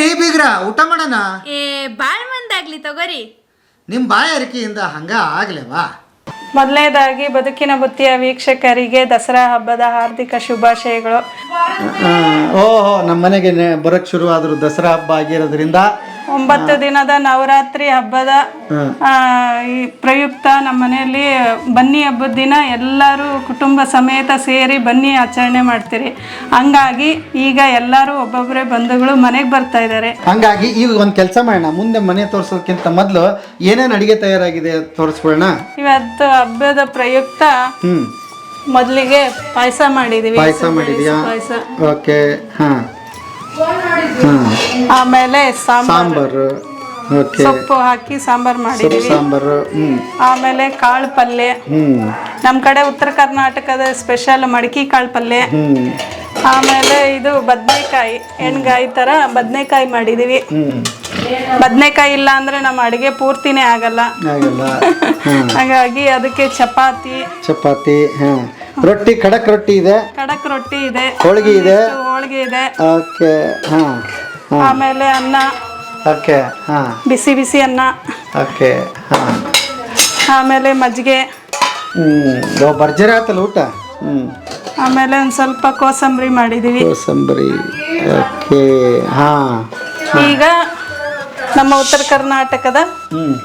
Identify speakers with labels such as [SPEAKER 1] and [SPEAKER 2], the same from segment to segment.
[SPEAKER 1] ಬರ್ರಿ ಬೀಗ್ರ ಊಟ ಮಾಡೋಣ.
[SPEAKER 2] ಏ ಬಾಳ್ ಮಂದಾಗ್ಲಿ ತಗೋರಿ.
[SPEAKER 1] ನಿಮ್ಮ ಬಾಯಾರಿಕೆಯಿಂದ ಹಂಗ ಆಗ್ಲೇವಾ?
[SPEAKER 3] ಮೊದಲನೇದಾಗಿ ಬದುಕಿನ ಬುತ್ತಿಯ ವೀಕ್ಷಕರಿಗೆ ದಸರಾ ಹಬ್ಬದ ಹಾರ್ದಿಕ ಶುಭಾಶಯಗಳು.
[SPEAKER 1] ಓಹೋ ನಮ್ಮ ಮನೆಗೆ ನೆ- ಬರಕ್ ಶುರು ದಸರಾ ಹಬ್ಬ ಆಗಿರೋದ್ರಿಂದ
[SPEAKER 3] ಒಂಬತ್ತು ದಿನದ ನವರಾತ್ರಿ ಹಬ್ಬದ ಆ, ಈ ಪ್ರಯುಕ್ತ ನಮ್ಮ ಮನೆಯಲ್ಲಿ ಬನ್ನಿ ಹಬ್ಬದ ದಿನ ಎಲ್ಲರೂ ಕುಟುಂಬ ಸಮೇತ ಸೇರಿ ಬನ್ನಿ ಆಚರಣೆ ಮಾಡ್ತೀರಿ. ಹಂಗಾಗಿ ಈಗ ಎಲ್ಲರೂ ಒಬ್ಬೊಬ್ಬರೇ ಬಂಧುಗಳು ಮನೆಗೆ ಬರ್ತಾ ಇದ್ದಾರೆ.
[SPEAKER 1] ಹಂಗಾಗಿ ಈಗ ಒಂದು ಕೆಲಸ ಮಾಡೋಣ. ಮುಂದೆ ಮನೆ ತೋರಿಸೋಕ್ಕಿಂತ ಮೊದಲು ಏನೇನು ಅಡಿಗೆ ತಯಾರಾಗಿದೆ ತೋರಿಸ್ಕೊಳ್ಳೋಣ.
[SPEAKER 3] ಇವತ್ತು ಹಬ್ಬದ ಪ್ರಯುಕ್ತ
[SPEAKER 1] ಹ್ಮ್.
[SPEAKER 3] ಮೊದಲಿಗೆ ಪಾಯಸ ಮಾಡಿದೀವಿ.
[SPEAKER 1] ಪಾಯಸ ಮಾಡಿದ್ಯಾ?
[SPEAKER 3] ಪಾಯಸ.
[SPEAKER 1] ಓಕೆ ಹಾ.
[SPEAKER 3] ಆಮೇಲೆ ಸಾಂಬಾರ್. ಸೊಪ್ಪು ಹಾಕಿ ಸಾಂಬಾರ್ ಮಾಡಿದೀವಿ
[SPEAKER 1] ಸಾಂಬಾರು
[SPEAKER 3] ಆಮೇಲೆ ಕಾಳು ಪಲ್ಯ ನಮ್ಮ ಕಡೆ ಉತ್ತರ ಕರ್ನಾಟಕದ ಸ್ಪೆಷಲ್ ಮಡಕಿ ಕಾಳು ಪಲ್ಯ ಆಮೇಲೆ ಇದು ಬದನೆಕಾಯಿ ಎಣ್ಗಾಯಿ ತರ ಬದನೆಕಾಯಿ ಮಾಡಿದೀವಿ ಬದನೆಕಾಯಿ ಇಲ್ಲ ಅಂದ್ರೆ ನಮ್ಮ ಅಡುಗೆ ಪೂರ್ತಿನೇ ಆಗಲ್ಲ.
[SPEAKER 1] ಆಗಲ್ಲ.
[SPEAKER 3] ಹಾಗಾಗಿ ಅದಕ್ಕೆ ಚಪಾತಿ.
[SPEAKER 1] ಚಪಾತಿ ಹಾ ರೊಟ್ಟಿ ಖಡಕ್ ರೊಟ್ಟಿ ಇದೆ?
[SPEAKER 3] ಖಡಕ್ ರೊಟ್ಟಿ ಇದೆ.
[SPEAKER 1] ಹೋಳಿಗೆ ಇದೆ?
[SPEAKER 3] ಹೋಳಿಗೆ ಇದೆ.
[SPEAKER 1] ಓಕೆ ಹಾ
[SPEAKER 3] ಆಮೇಲೆ ಅನ್ನ.
[SPEAKER 1] ಓಕೆ ಹಾ
[SPEAKER 3] ಬಿಸಿ ಬಿಸಿ ಅನ್ನ.
[SPEAKER 1] ಓಕೆ ಹಾ
[SPEAKER 3] ಆಮೇಲೆ ಮಜ್ಜಿಗೆ.
[SPEAKER 1] ಹ್ಮ್. ಭರ್ಜರಿ ಆತಲ್ಲ ಊಟ?
[SPEAKER 3] ಆಮೇಲೆ ಒಂದು ಸ್ವಲ್ಪ ಕೋಸಂಬರಿ ಮಾಡಿದೀವಿ.
[SPEAKER 1] ಕೋಸಂಬರಿ ಓಕೆ ಹಾ.
[SPEAKER 3] ಈಗ ನಮ್ಮ ಉತ್ತರ ಕರ್ನಾಟಕದ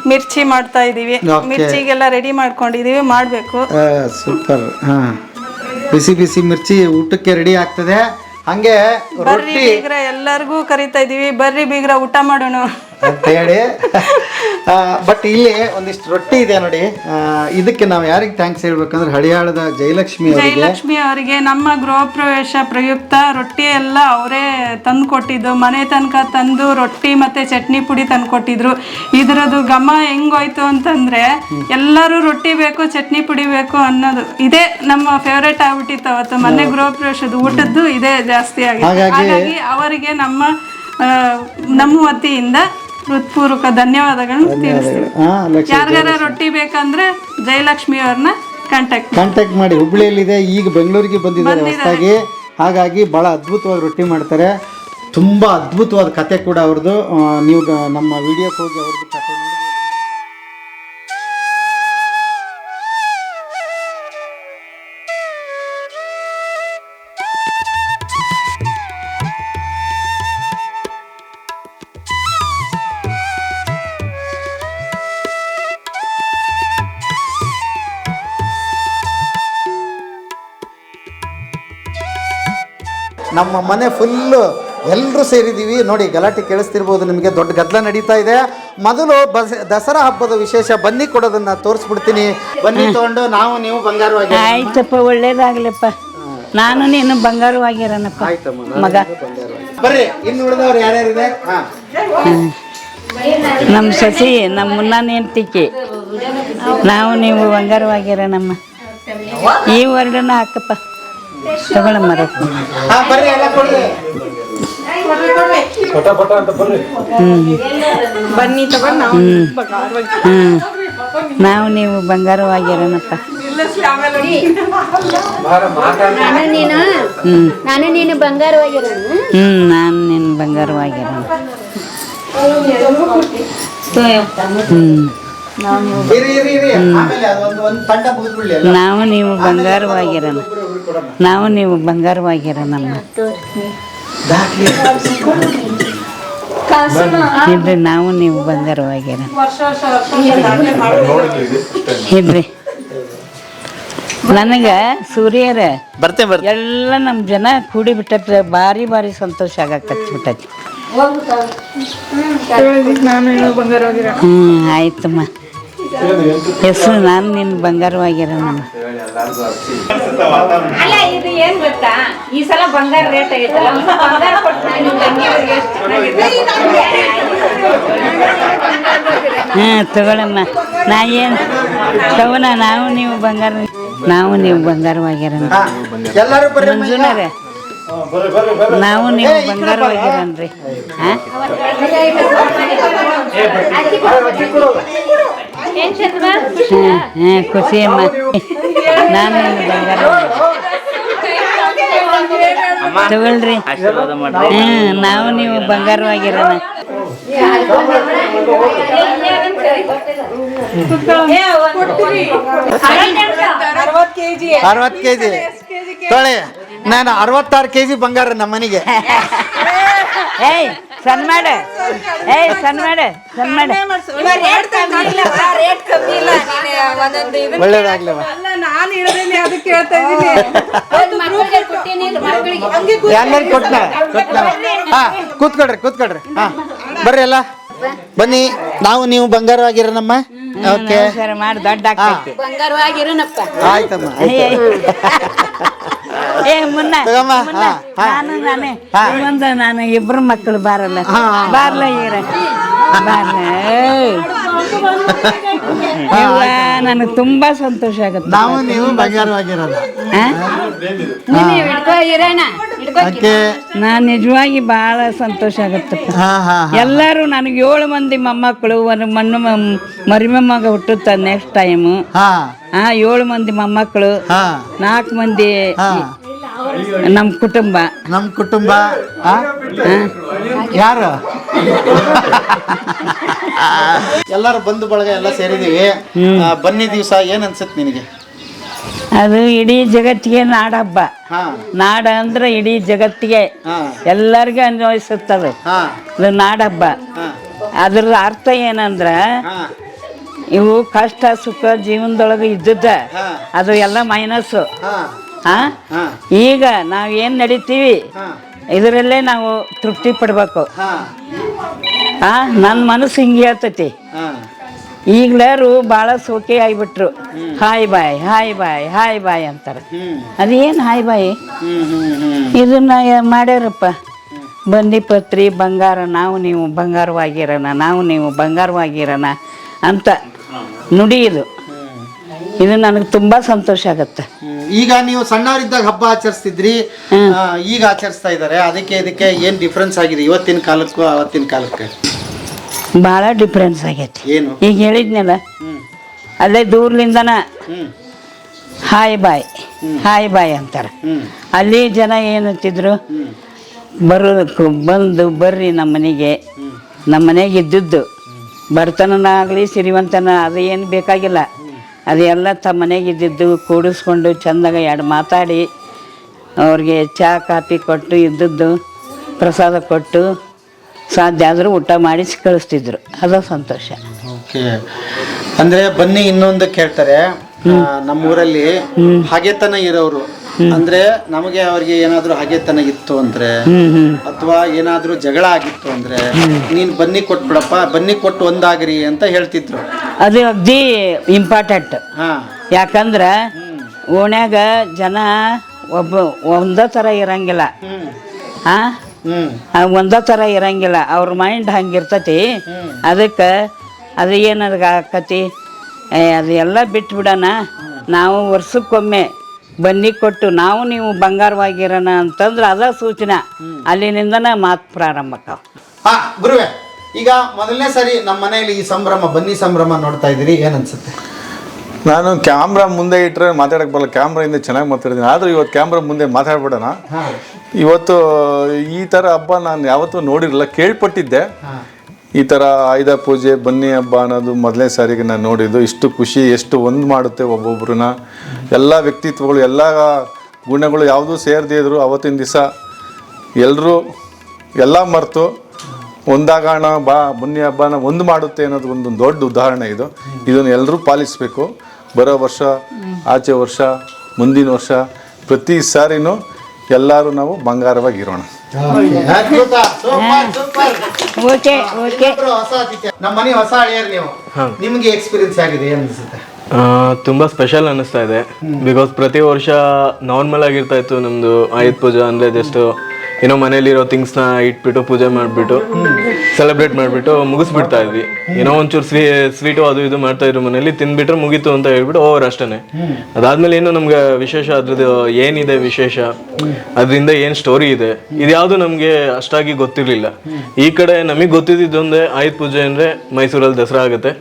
[SPEAKER 3] ಮಿರ್ಚಿ ಮಾಡ್ತಾ ಇದೀವಿ. ಮಿರ್ಚಿಗೆಲ್ಲ ರೆಡಿ ಮಾಡ್ಕೊಂಡಿದೀವಿ ಮಾಡ್ಬೇಕು.
[SPEAKER 1] ಸೂಪರ್ ಹಾ. ಬಿಸಿ ಬಿಸಿ ಮಿರ್ಚಿ ಊಟಕ್ಕೆ ರೆಡಿ ಆಗ್ತದೆ. ಹಂಗೆ
[SPEAKER 3] ಬರ್ರಿ
[SPEAKER 1] ರೊಟ್ಟಿ
[SPEAKER 3] ಬೀಗ್ರ ಎಲ್ಲರಿಗೂ ಕರಿತಾ ಇದೀವಿ. ಬರ್ರಿ ಬೀಗ್ರ ಊಟ ಮಾಡೋಣ.
[SPEAKER 1] ಅಂತ ಹೇಳಿ. ಬಟ್ ಇಲ್ಲಿ ಒಂದಿಷ್ಟು ರೊಟ್ಟಿ ಇದೆ ನೋಡಿ. ಇದಕ್ಕೆ ನಾವು ಯಾರಿಗೆ ಥ್ಯಾಂಕ್ಸ್ ಹೇಳ್ಬೇಕಂದ್ರೆ ಹಳಿಯಾಳದ ಜಯಲಕ್ಷ್ಮಿ
[SPEAKER 3] ಜಯಲಕ್ಷ್ಮಿ ಅವರಿಗೆ ನಮ್ಮ ಗೃಹ ಪ್ರವೇಶ ಪ್ರಯುಕ್ತ ರೊಟ್ಟಿ ಎಲ್ಲ ಅವರೇ ತಂದು ಕೊಟ್ಟಿದ್ದು ಮನೆ ತನಕ ತಂದು ರೊಟ್ಟಿ ಮತ್ತೆ ಚಟ್ನಿ ಪುಡಿ ತಂದು ಕೊಟ್ಟಿದ್ರು ಇದ್ರದ್ದು ಘಮ ಹೆಂಗೋಯ್ತು ಅಂತಂದ್ರೆ ಎಲ್ಲರೂ ರೊಟ್ಟಿ ಬೇಕು ಚಟ್ನಿ ಪುಡಿ ಬೇಕು ಅನ್ನೋದು. ಇದೇ ನಮ್ಮ ಫೇವ್ರೇಟ್ ಆಗ್ಬಿಟ್ಟಿತ್ತು ಅವತ್ತು. ಮನೆ ಗೃಹ ಪ್ರವೇಶದ ಊಟದ್ದು ಇದೇ ಜಾಸ್ತಿ ಆಗಿದೆ
[SPEAKER 1] ಹಾಗಾಗಿ-
[SPEAKER 3] ಅವರಿಗೆ ನಮ್ಮ ನಮ್ಮ ವತಿಯಿಂದ ಹೃತ್ಪೂರ್ವಕ ಧನ್ಯವಾದಗಳನ್ನು ತಿಳಿಸ್ತೀವಿ. ಯಾರಿಗಾರ ರೊಟ್ಟಿ ಬೇಕಂದ್ರೆ ಜಯಲಕ್ಷ್ಮಿ ಅವ್ರನ್ನ ಕಾಂಟ್ಯಾಕ್ಟ್
[SPEAKER 1] ಕಾಂಟ್ಯಾಕ್ಟ್ ಮಾಡಿ. ಹುಬ್ಳಿಯಲ್ಲಿದೆ ಈಗ ಬೆಂಗಳೂರಿಗೆ ಬಂದಿದ್ದಾರೆ ಹೊಸದಾಗಿ. ಹಾಗಾಗಿ ಭಾಳ ಅದ್ಭುತವಾಗಿ ರೊಟ್ಟಿ ಮಾಡ್ತಾರೆ. ತುಂಬ ಅದ್ಭುತವಾದ ಕತೆ ಕೂಡ ಅವ್ರದ್ದು. ನೀವು ನಮ್ಮ ವಿಡಿಯೋಕ್ಕೆ ಹೋಗಿ ಅವ್ರದ್ದು ನಮ್ಮ ಮನೆ ಫುಲ್ಲು ಎಲ್ಲರೂ ಸೇರಿದ್ದೀವಿ ನೋಡಿ ಗಲಾಟೆ ಕೇಳಿಸ್ತಿರ್ಬೋದು ನಿಮಗೆ ದೊಡ್ಡ ಗದ್ದಲ ನಡೀತಾ ಇದೆ. ಮೊದಲು ಬಸ್ ದಸರಾ ಹಬ್ಬದ ವಿಶೇಷ ಬನ್ನಿ ಕೊಡೋದನ್ನ ತೋರಿಸ್ಬಿಡ್ತೀನಿ. ಬನ್ನಿ ತಗೊಂಡು ನಾವು ನೀವು ಬಂಗಾರವಾಗಿ
[SPEAKER 4] ಆಯ್ತಪ್ಪ ಒಳ್ಳೇದಾಗ್ಲಪ್ಪ. ನಾನು ನೀನು ಬಂಗಾರವಾಗಿರೋನಪ್ಪ ಮಗ.
[SPEAKER 1] ಬರ್ರಿ ಇನ್ನು ಉಳಿದವ್ರು ಯಾರ್ಯಾರಿದೆ? ಇದೆ
[SPEAKER 4] ನಮ್ಮ ಸಸಿ ನಮ್ಮ ಮುನ್ನ ಹೆಂಡ್ತಿಕೆ. ನಾವು ನೀವು ಬಂಗಾರವಾಗಿರೋಣಮ್ಮ ಈ ವರ್ಡನ ಹಾಕಪ್ಪ. ತಗೊಳಮ್ಮ
[SPEAKER 1] ಕೊಡ್ರಿ.
[SPEAKER 4] ಹ್ಞೂ ನಾವು ನೀವು ಬಂಗಾರವಾಗಿರೋಣಪ್ಪ.
[SPEAKER 5] ನಾನು ನೀನು
[SPEAKER 4] ಹ್ಞೂ
[SPEAKER 5] ನಾನು ನೀನು
[SPEAKER 4] ನಾನು ನಿನ್ನ ಬಂಗಾರವಾಗಿರೋಣ. ಹ್ಞೂ ನಾವು ನೀವು ಬಂಗಾರವಾಗಿರೋಣ. ನಾವು ನೀವು ಬಂಗಾರವಾಗಿರೋಣಮ್ಮ. ಇಲ್ರಿ ನಾವು ನೀವು ಬಂಗಾರವಾಗಿರೋಣ. ಇಲ್ರಿ. ನನಗೆ ಸೂರ್ಯರ ಎಲ್ಲ ನಮ್ಮ ಜನ ಕೂಡಿ ಬಿಟ್ಟೈತೆ ಭಾರಿ ಭಾರಿ ಸಂತೋಷ ಆಗಕ್ಕೆ ಬಿಟ್ಟೈತಿ. ಹ್ಞೂ ಆಯ್ತಮ್ಮ. ಹೆಸರು ನಾನು ನಿನ್ನ. ಬಂಗಾರವಾಗಿರೋಣಮ್ಮ
[SPEAKER 2] ಅಲ್ಲ ಇದು ಏನ್ ಗೊತ್ತಾ? ಈ ಸಲ ಬಂಗಾರ ರೇಟ್ ಆಗೈತಲ್ಲ ಬಂಗಾರ ಕೊಟ್ಟು ನಾನು ತಂಗಿಯವ್ರಿಗೆ ಎಷ್ಟು
[SPEAKER 4] ಹಾಂ ತಗೊಳಮ್ಮ. ನಾ ಏನು ತಗೋಣ ನಾವು ನೀವು ಬಂಗಾರ ನಾವು ನೀವು
[SPEAKER 1] ಎಲ್ಲರೂ ಬರ್ರಿ
[SPEAKER 4] ನಾವು ನೀವು ಬಂಗಾರವಾಗಿರೋಣ್ರಿ ಹಾಂ? ಹಾಂ ಹಾಂ ಖುಷಿ ಅಮ್ಮ. ನಾನು ಬಂಗಾರ ತಗೊಳ್ರಿ. ಹ್ಮ್ ನಾವು ನೀವು ಬಂಗಾರವಾಗಿರೋಣ.
[SPEAKER 3] ಅರವತ್ತು ಕೆಜಿ.
[SPEAKER 1] ಅರವತ್ತು ಕೆ ಜಿ ತೊಳೆ. ನಾನು ಅರವತ್ತಾರು ಕೆ ಜಿ ಬಂಗಾರ ನಮ್ಮ ಮನೆಗೆ
[SPEAKER 4] ಏಯ್ ಸಣ್ಣ ಮಾಡ. ಏಯ್ ಸಣ್ಣ ಮಾಡ ಸಣ್ಣ ಮಾಡ.
[SPEAKER 2] ರೇಟ್ ಕಮ್ಮಿ ಇಲ್ಲ. ನೀನು ಒಂದೊಂದು ಇದು
[SPEAKER 1] ಒಳ್ಳೇದಾಗ್ಲವ
[SPEAKER 3] ಅಲ್ಲ ನಾನು ಅದಕ್ಕೆ ಹೇಳ್ತಾ ಇದ್ದೀನಿ.
[SPEAKER 5] ಮಕ್ಕಳಿಗೆ ಕೊಟ್ಟೇನಿ ಮಕ್ಕಳಿಗೆ
[SPEAKER 1] ಎಲ್ಲರಿಗೂ ಕೊಟ್ನ? ಕೊಟ್ನ ಹಾ ಕೂತ್ಕೊಳ್ರಿ ಕೂತ್ಕೊಳ್ರಿ. ಹಾ ಬರ್ರಿ ಎಲ್ಲ ಬನ್ನಿ ನಾವು ನೀವು ಬಂಗಾರವಾಗಿರೋಣಮ್ಮ. ಓಕೆ.
[SPEAKER 4] ಮಾಡಿ ದೊಡ್ಡ ಆಗ್ತೈತಿ.
[SPEAKER 5] ಬಂಗಾರವಾಗಿರೋನಪ್ಪ.
[SPEAKER 1] ಆಯ್ತಮ್ಮ
[SPEAKER 4] ಏಯ್, ಏ ಮುನ್ನ
[SPEAKER 1] ತಗಮ್ಮ,
[SPEAKER 4] ಮುನ್ನ,
[SPEAKER 1] ಹಾ, ಹಾ.
[SPEAKER 4] ನಾನು. ಒಂದು ನಾನು ಇಬ್ರು ಮಕ್ಕಳು ಬಾರಲ್ಲ.
[SPEAKER 1] ಹಾ.
[SPEAKER 4] ಬಾರ್ಲ ಈರ ಬಾರ್ಲ ನನಗೆ ತುಂಬಾ ಸಂತೋಷ ಆಗುತ್ತೆ.
[SPEAKER 1] ನಾವು ನೀವು ಬಂಗಾರವಾಗಿರೋದು.
[SPEAKER 4] ಹಾ?
[SPEAKER 5] ನೀನು ಹಿಡ್ಕೊ ಇರೋಣ ಹಿಡ್ಕೊ
[SPEAKER 4] ನಾನು ನಿಜವಾಗಿ ಬಹಳ ಸಂತೋಷ ಆಗುತ್ತಪ್ಪ
[SPEAKER 1] ಹಾ ಹಾ
[SPEAKER 4] ಎಲ್ಲರೂ ನನಗೆ ಏಳು ಮಂದಿ ಮೊಮ್ಮಕ್ಕಳು ಒಂದು ಮಣ್ಣು ಮಮ್- ಮರಿ ಹುಟ್ಟುತ್ತ ನೆಕ್ಸ್ಟ್ ಟೈಮು
[SPEAKER 1] ಹಾ.
[SPEAKER 4] ಆ ಏಳು ಮಂದಿ ಮೊಮ್ಮಕ್ಕಳು
[SPEAKER 1] ಹಾ.
[SPEAKER 4] ನಾಲ್ಕು ಮಂದಿ
[SPEAKER 1] ಹಾ.
[SPEAKER 4] ನಮ್ಮ ಕುಟುಂಬ.
[SPEAKER 1] ನಮ್ಮ ಕುಟುಂಬ ಆ? ಯಾರು? ಎಲ್ಲರೂ ಬಂಧು ಬಳಗ ಎಲ್ಲ ಸೇರಿದೀವಿ ಆ, ಬನ್ನಿ ದಿವಸ ಏನ್ ಅನ್ಸುತ್ತೆ ನಿನಗೆ?
[SPEAKER 4] ಅದು ಇಡೀ ಜಗತ್ತಿಗೆ ನಾಡಹಬ್ಬ. ನಾಡ ಅಂದ್ರೆ ಇಡೀ ಜಗತ್ತಿಗೆ ಎಲ್ಲರಿಗೂ ಅನ್ವಯಿಸುತ್ತದೆ
[SPEAKER 1] ಅದು
[SPEAKER 4] ಇದು ನಾಡಹಬ್ಬ. ಅದ್ರ ಅರ್ಥ ಏನಂದ್ರ ಇವು ಕಷ್ಟ ಸುಖ ಜೀವನದೊಳಗೆ ಇದ್ದದ್ದ. ಅದು ಎಲ್ಲ ಮೈನಸ್ಸು.
[SPEAKER 1] ಹಾ.
[SPEAKER 4] ಈಗ ನಾವು ಏನು ನಡಿತೀವಿ? ಇದರಲ್ಲೇ ನಾವು ತೃಪ್ತಿ ಪಡ್ಬೇಕು.
[SPEAKER 1] ಹಾ.
[SPEAKER 4] ನನ್ನ ಮನಸ್ಸು ಹಿಂಗೆ ಹೇಳ್ತೈತಿ. ಈಗ್ಲಾರು ಭಾಳ ಸೋಕೆ ಆಗಿಬಿಟ್ರು. Hi bye hi bye hi bye ಅಂತಾರೆ. ಅದೇನು ಹಾಯ್ ಬಾಯ್ ಇದನ್ನ ಮಾಡ್ಯಾರಪ್ಪ. ಬಂದಿ ಪತ್ರಿ ಬಂಗಾರ ನಾವು ನೀವು ಬಂಗಾರವಾಗಿರೋಣ ನಾವು ನೀವು ಬಂಗಾರವಾಗಿರೋಣ ಅಂತ ನುಡಿ ಇದು. ಇದು ನನಗೆ ತುಂಬ ಸಂತೋಷ ಆಗತ್ತೆ.
[SPEAKER 1] ಈಗ ನೀವು ಸಣ್ಣವರಿದ್ದಾಗ ಹಬ್ಬ ಆಚರಿಸ್ತಿದ್ರಿ? ಈಗ ಆಚರಿಸ್ತಾ ಇದ್ದಾರೆ. ಅದಕ್ಕೆ ಇದಕ್ಕೆ ಏನು ಡಿಫ್ರೆನ್ಸ್ ಆಗಿದೆ ಇವತ್ತಿನ ಕಾಲಕ್ಕೂ ಅವತ್ತಿನ ಕಾಲಕ್ಕೆ?
[SPEAKER 4] ಭಾಳ ಡಿಫ್ರೆನ್ಸ್ ಆಗೈತಿ.
[SPEAKER 1] ಏನು?
[SPEAKER 4] ಈಗ ಹೇಳಿದ್ನಲ್ಲ ಅಲ್ಲೇ ದೂರ್ಲಿಂದನ ಹಾಯ್ ಬಾಯ್ ಹಾಯ್ ಬಾಯ್ ಅಂತಾರೆ. ಅಲ್ಲಿ ಜನ ಏನಂತಿದ್ರು ಬರೋದಕ್ಕೂ ಬಂದು ಬರ್ರಿ ನಮ್ಮ ಮನೆಗೆ. ನಮ್ಮ ಮನೆಗೆ ಇದ್ದದ್ದು. ಬಡತನನ ಆಗಲಿ ಸಿರಿವಂತನ ಅದು ಏನು ಬೇಕಾಗಿಲ್ಲ. ಅದೆಲ್ಲ ತಮ್ಮ ಮನೆಗೆ ಇದ್ದಿದ್ದು ಕೂಡಿಸ್ಕೊಂಡು ಚಂದಾಗ ಎರಡು ಮಾತಾಡಿ ಅವ್ರಿಗೆ ಚಹಾ ಕಾಫಿ ಕೊಟ್ಟು ಇದ್ದದ್ದು ಪ್ರಸಾದ ಕೊಟ್ಟು ಸಾಧ್ಯ ಆದರೂ ಊಟ ಮಾಡಿಸಿ ಕಳಿಸ್ತಿದ್ರು. ಅದು ಸಂತೋಷ.
[SPEAKER 1] ಓಕೆ. ಅಂದ್ರೆ ಬನ್ನಿ ಇನ್ನೊಂದು ಕೇಳ್ತಾರೆ. ನಮ್ಮೂರಲ್ಲಿ ಹಾಗೆತನ ಇರೋರು ಅಂದ್ರೆ ನಮಗೆ ಅವ್ರಿಗೆ ಏನಾದ್ರೂ ಹಾಗೆತನ ಇತ್ತು ಅಂದ್ರೆ ಅಥವಾ ಏನಾದ್ರೂ ಜಗಳ ಆಗಿತ್ತು ಅಂದ್ರೆ ನೀನ್ ಬನ್ನಿ ಕೊಟ್ಬಿಡಪ್ಪ ಬನ್ನಿ ಕೊಟ್ಟು ಒಂದಾಗ್ರಿ ಅಂತ ಹೇಳ್ತಿದ್ರು.
[SPEAKER 4] ಅದು ಅಗ್ದಿ ಇಂಪಾರ್ಟೆಂಟ್
[SPEAKER 1] ಯಾಕಂದ್ರ
[SPEAKER 4] ಯಾಕಂದ್ರೆ ಓಣ್ಯಾಗ ಜನ ಒಬ್ಬ ಒಂದೇ ಥರ ಇರಂಗಿಲ್ಲ. ಆ? ಒಂದೇ ಥರ ಇರಂಗಿಲ್ಲ. ಅವ್ರ ಮೈಂಡ್ ಹಂಗಿರ್ತತಿ. ಅದಕ್ಕೆ ಅದು ಏನದ ಆಕತಿ? ಅದೆಲ್ಲ ಅದು ಎಲ್ಲ ಬಿಟ್ಬಿಡೋಣ. ನಾವು ವರ್ಷಕ್ಕೊಮ್ಮೆ ಬನ್ನಿ ಕೊಟ್ಟು ನಾವು ನೀವು ಬಂಗಾರವಾಗಿರೋಣ ಅಂತಂದ್ರೆ ಅದ ಸೂಚನೆ. ಅಲ್ಲಿನಿಂದನೇ ಮಾತು ಪ್ರಾರಂಭ.
[SPEAKER 1] ಹಾ, ಗುರುವೆ, ಈಗ ಮೊದಲನೇ ಸರಿ ನಮ್ಮ ಮನೆಯಲ್ಲಿ ಈ ಸಂಭ್ರಮ, ಬನ್ನಿ ಸಂಭ್ರಮ ನೋಡ್ತಾ ಇದ್ದೀರಿ, ಏನ್ ಅನ್ಸುತ್ತೆ?
[SPEAKER 6] ನಾನು ಕ್ಯಾಮ್ರಾ ಮುಂದೆ ಇಟ್ಟರೆ ಮಾತಾಡಕ್ಕೆ ಬರಲ್ಲ. ಕ್ಯಾಮ್ರಾಯಿಂದ ಚೆನ್ನಾಗಿ ಮಾತಾಡಿದ್ದೀನಿ. ಆದರೂ ಇವತ್ತು ಕ್ಯಾಮ್ರಾ ಮುಂದೆ ಮಾತಾಡ್ಬಿಡೋಣ. ಇವತ್ತು ಈ ಥರ ಹಬ್ಬ ನಾನು ಯಾವತ್ತೂ ನೋಡಿರಲಿಲ್ಲ ಕೇಳ್ಪಟ್ಟಿದ್ದೆ. ಈ ಥರ ಆಯುಧ ಪೂಜೆ ಬನ್ನಿ ಹಬ್ಬ ಅನ್ನೋದು ಮೊದಲನೇ ಸಾರಿಗೆ ನಾನು ನೋಡಿದ್ದು. ಇಷ್ಟು ಖುಷಿ ಎಷ್ಟು ಒಂದು ಮಾಡುತ್ತೆ ಒಬ್ಬೊಬ್ಬರನ್ನ ಎಲ್ಲ ವ್ಯಕ್ತಿತ್ವಗಳು ಎಲ್ಲ ಗುಣಗಳು ಯಾವುದೂ ಸೇರದೇ ಇದ್ರು ಅವತ್ತಿನ ದಿವಸ ಎಲ್ಲರೂ ಎಲ್ಲ ಮರೆತು ಒಂದಾಗೋಣ ಬಾ ಬನ್ನಿ ಹಬ್ಬನ ಒಂದು ಮಾಡುತ್ತೆ ಅನ್ನೋದು ಒಂದು ದೊಡ್ಡ ಉದಾಹರಣೆ ಇದು. ಇದನ್ನು ಎಲ್ಲರೂ ಪಾಲಿಸಬೇಕು. ಬರೋ ವರ್ಷ ಆಚೆ ವರ್ಷ ಮುಂದಿನ ವರ್ಷ ಪ್ರತಿ ಸಾರಿನೂ ಎಲ್ಲರೂ ನಾವು
[SPEAKER 1] ಬಂಗಾರವಾಗಿ ಇರೋಣ.
[SPEAKER 4] Okay okay.
[SPEAKER 1] ಇಬ್ರು ಹೊಸ ಅತಿಥಿ ನಮ್ಮ ಮನೆ ಹೊಸ ಹಳೆಯರ್ ನೀವು. ನಿಮ್ಗೆ ಎಕ್ಸ್ಪೀರಿಯನ್ಸ್ ಆಗಿದೆ ಏನ್ ಅನ್ಸುತ್ತೆ?
[SPEAKER 7] ತುಂಬಾ ಸ್ಪೆಷಲ್ ಅನಿಸ್ತಾ ಇದೆ. ಬಿಕಾಸ್ ಪ್ರತಿ ವರ್ಷ ನಾರ್ಮಲ್ ಆಗಿರ್ತಾ ಇತ್ತು ನಮ್ದು ಆಯುಧ ಪೂಜಾ ಅಂದ್ರೆ ಜಸ್ಟ್ ಏನೋ ಮನೇಲಿರೋ ಥಿಂಗ್ಸ್ನ ಇಟ್ಬಿಟ್ಟು ಪೂಜೆ ಮಾಡಿಬಿಟ್ಟು ಸೆಲೆಬ್ರೇಟ್ ಮಾಡಿಬಿಟ್ಟು ಮುಗಿಸ್ಬಿಡ್ತಾ ಇದ್ವಿ. ಏನೋ ಒಂಚೂರು ಸ್ವೀ ಸ್ವೀಟು ಅದು ಇದು ಮಾಡ್ತಾ ಇದ್ರು ಮನೇಲಿ ತಿಂದ್ಬಿಟ್ರೆ ಮುಗೀತು ಅಂತ ಹೇಳ್ಬಿಟ್ಟು ಓವರ್ ಅಷ್ಟೇ ಅದಾದ್ಮೇಲೆ ಏನು ನಮ್ಗೆ ವಿಶೇಷ, ಅದ್ರದ್ದು ಏನಿದೆ ವಿಶೇಷ? ಅದರಿಂದ ಏನು ಸ್ಟೋರಿ ಇದೆ? ಇದ್ಯಾವುದು ನಮಗೆ ಅಷ್ಟಾಗಿ ಗೊತ್ತಿರಲಿಲ್ಲ. ಈ ಕಡೆ ನಮಗೆ ಗೊತ್ತಿದ್ದೊಂದೇ ಆಯುಧ ಪೂಜೆ ಅಂದ್ರೆ ಮೈಸೂರಲ್ಲಿ ದಸರಾ ಆಗುತ್ತೆ.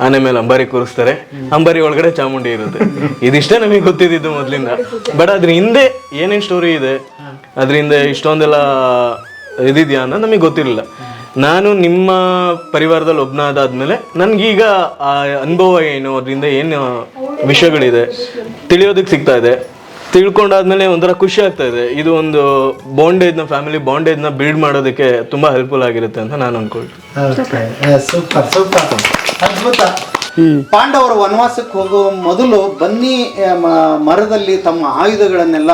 [SPEAKER 7] ಆನೆ ಮೇಲೆ ಅಂಬಾರಿ ಕೂರಿಸ್ತಾರೆ. ಅಂಬಾರಿ ಒಳಗಡೆ ಚಾಮುಂಡಿ ಇರುತ್ತೆ. ಇದಿಷ್ಟೇ ನಮಗೆ ಗೊತ್ತಿದ್ದು ಮೊದಲಿಂದ. ಬಟ್ ಅದ್ರ ಹಿಂದೆ ಏನೇನು ಸ್ಟೋರಿ ಇದೆ? ಅದರಿಂದ ಇಷ್ಟೊಂದೆಲ್ಲ ಇದಿದೆಯಾ ಅನ್ನೋ ನಮಗೆ ಗೊತ್ತಿರಲಿಲ್ಲ. ನಾನು ನಿಮ್ಮ ಪರಿವಾರದಲ್ಲಿ ಒಬ್ಬನಾದಾದ್ಮೇಲೆ ನನಗೀಗ ಆ ಅನುಭವ ಏನು ಅದರಿಂದ ಏನು ವಿಷಯಗಳಿದೆ ತಿಳಿಯೋದಕ್ಕೆ ಸಿಗ್ತಾ ಇದೆ. ತಿಳ್ಕೊಂಡಾದ್ಮೇಲೆ ಒಂಥರ ಖುಷಿ ಆಗ್ತಾ ಇದೆ. ಇದು ಒಂದು ಬಾಂಡೇಜ್ನ ಫ್ಯಾಮಿಲಿ ಬಾಂಡೇಜ್ನ ಬಿಲ್ಡ್ ಮಾಡೋದಕ್ಕೆ ತುಂಬಾ ಹೆಲ್ಪ್ಫುಲ್ ಆಗಿರುತ್ತೆ ಅಂತ ನಾನು ಅನ್ಕೊಳ್ತೀನಿ.
[SPEAKER 1] ಸೂಪರ್ ಸೂಪರ್ ಅದ್ಭುತ. ಪಾಂಡವರು ವನವಾಸಕ್ಕೆ ಹೋಗುವ ಮೊದಲು ಬನ್ನಿ ಮ- ಮರದಲ್ಲಿ ತಮ್ಮ ಆಯುಧಗಳನ್ನೆಲ್ಲ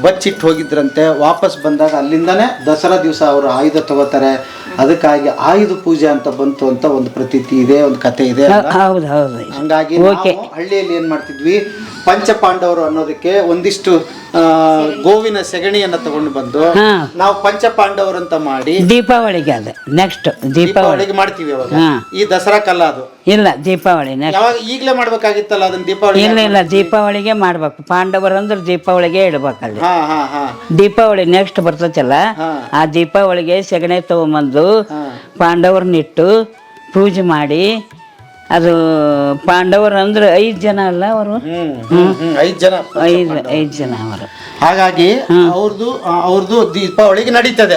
[SPEAKER 1] ಬಚ್ಚಿಟ್ಟು ಹೋಗಿದ್ರಂತೆ. ವಾಪಸ್ ಬಂದಾಗ ಅಲ್ಲಿಂದನೇ ದಸರಾ ದಿವಸ ಅವರು ಆಯುಧ ತಗೋತಾರೆ. ಅದಕ್ಕಾಗಿ ಆಯುಧ ಪೂಜೆ ಅಂತ ಬಂತು ಅಂತ ಒಂದು ಪ್ರತೀತಿ ಇದೆ ಒಂದು ಕತೆ ಇದೆ
[SPEAKER 4] ಹೌದು ಹೌದು.
[SPEAKER 1] ಹಂಗಾಗಿ ನಾವು ಹಳ್ಳಿಯಲ್ಲಿ ಏನ್ ಮಾಡ್ತಿದ್ವಿ ಪಂಚಪಾಂಡವರು ಅನ್ನೋದಕ್ಕೆ ಒಂದಿಷ್ಟು ಗೋವಿನ ಸೆಗಣಿಯನ್ನ ತಗೊಂಡು ಬಂದು
[SPEAKER 4] ಹಾ.
[SPEAKER 1] ನಾವು ಪಂಚ ಪಾಂಡವರು ಅಂತ ಮಾಡಿ
[SPEAKER 4] ದೀಪಾವಳಿಗೆ ಅದು ನೆಕ್ಸ್ಟ್ ದೀಪಾವಳಿ.
[SPEAKER 1] ದೀಪಾವಳಿಗೆ ಮಾಡ್ತೀವಿ ಅವಾಗ.
[SPEAKER 4] ಹಾ.
[SPEAKER 1] ಈ ದಸರಾ ಕಲ್ಲ ಅದು.
[SPEAKER 4] ಇಲ್ಲ ದೀಪಾವಳಿ ನೆಕ್ಸ್ಟ್
[SPEAKER 1] ಯಾವಾಗ ಈಗ್ಲೇ ಮಾಡ್ಬೇಕಾಗಿತ್ತಲ್ಲ ಅದನ್ನ ದೀಪಾವಳಿ
[SPEAKER 4] ಇಲ್ಲ ಇಲ್ಲ ದೀಪಾವಳಿಗೆ ಮಾಡ್ಬೇಕು. ಪಾಂಡವರು ಅಂದ್ರೆ ದೀಪಾವಳಿಗೆ ಇಡ್ಬೇಕಲ್ಲ
[SPEAKER 1] ಹಾ ಹಾ ಹಾ.
[SPEAKER 4] ದೀಪಾವಳಿ ನೆಕ್ಸ್ಟ್ ಬರ್ತೈತಲ್ಲ ಆ ದೀಪಾವಳಿಗೆ ಸೆಗಣಿ ತಗೊಂಬಂದು ಪಾಂಡವರನ್ನಿಟ್ಟು ಪೂಜೆ ಮಾಡಿ ಅದು ಪಾಂಡವರು ಅಂದ್ರೆ ಐದು ಜನ ಅಲ್ಲ ಅವರು?
[SPEAKER 1] ಐದು ಜನ.
[SPEAKER 4] ಐದು ಐದು ಜನ ಅವರು.
[SPEAKER 1] ಹಾಗಾಗಿ ಅವ್ರದ್ದು ಅವ್ರದ್ದು ದೀಪಾವಳಿಗೆ ನಡೀತದೆ.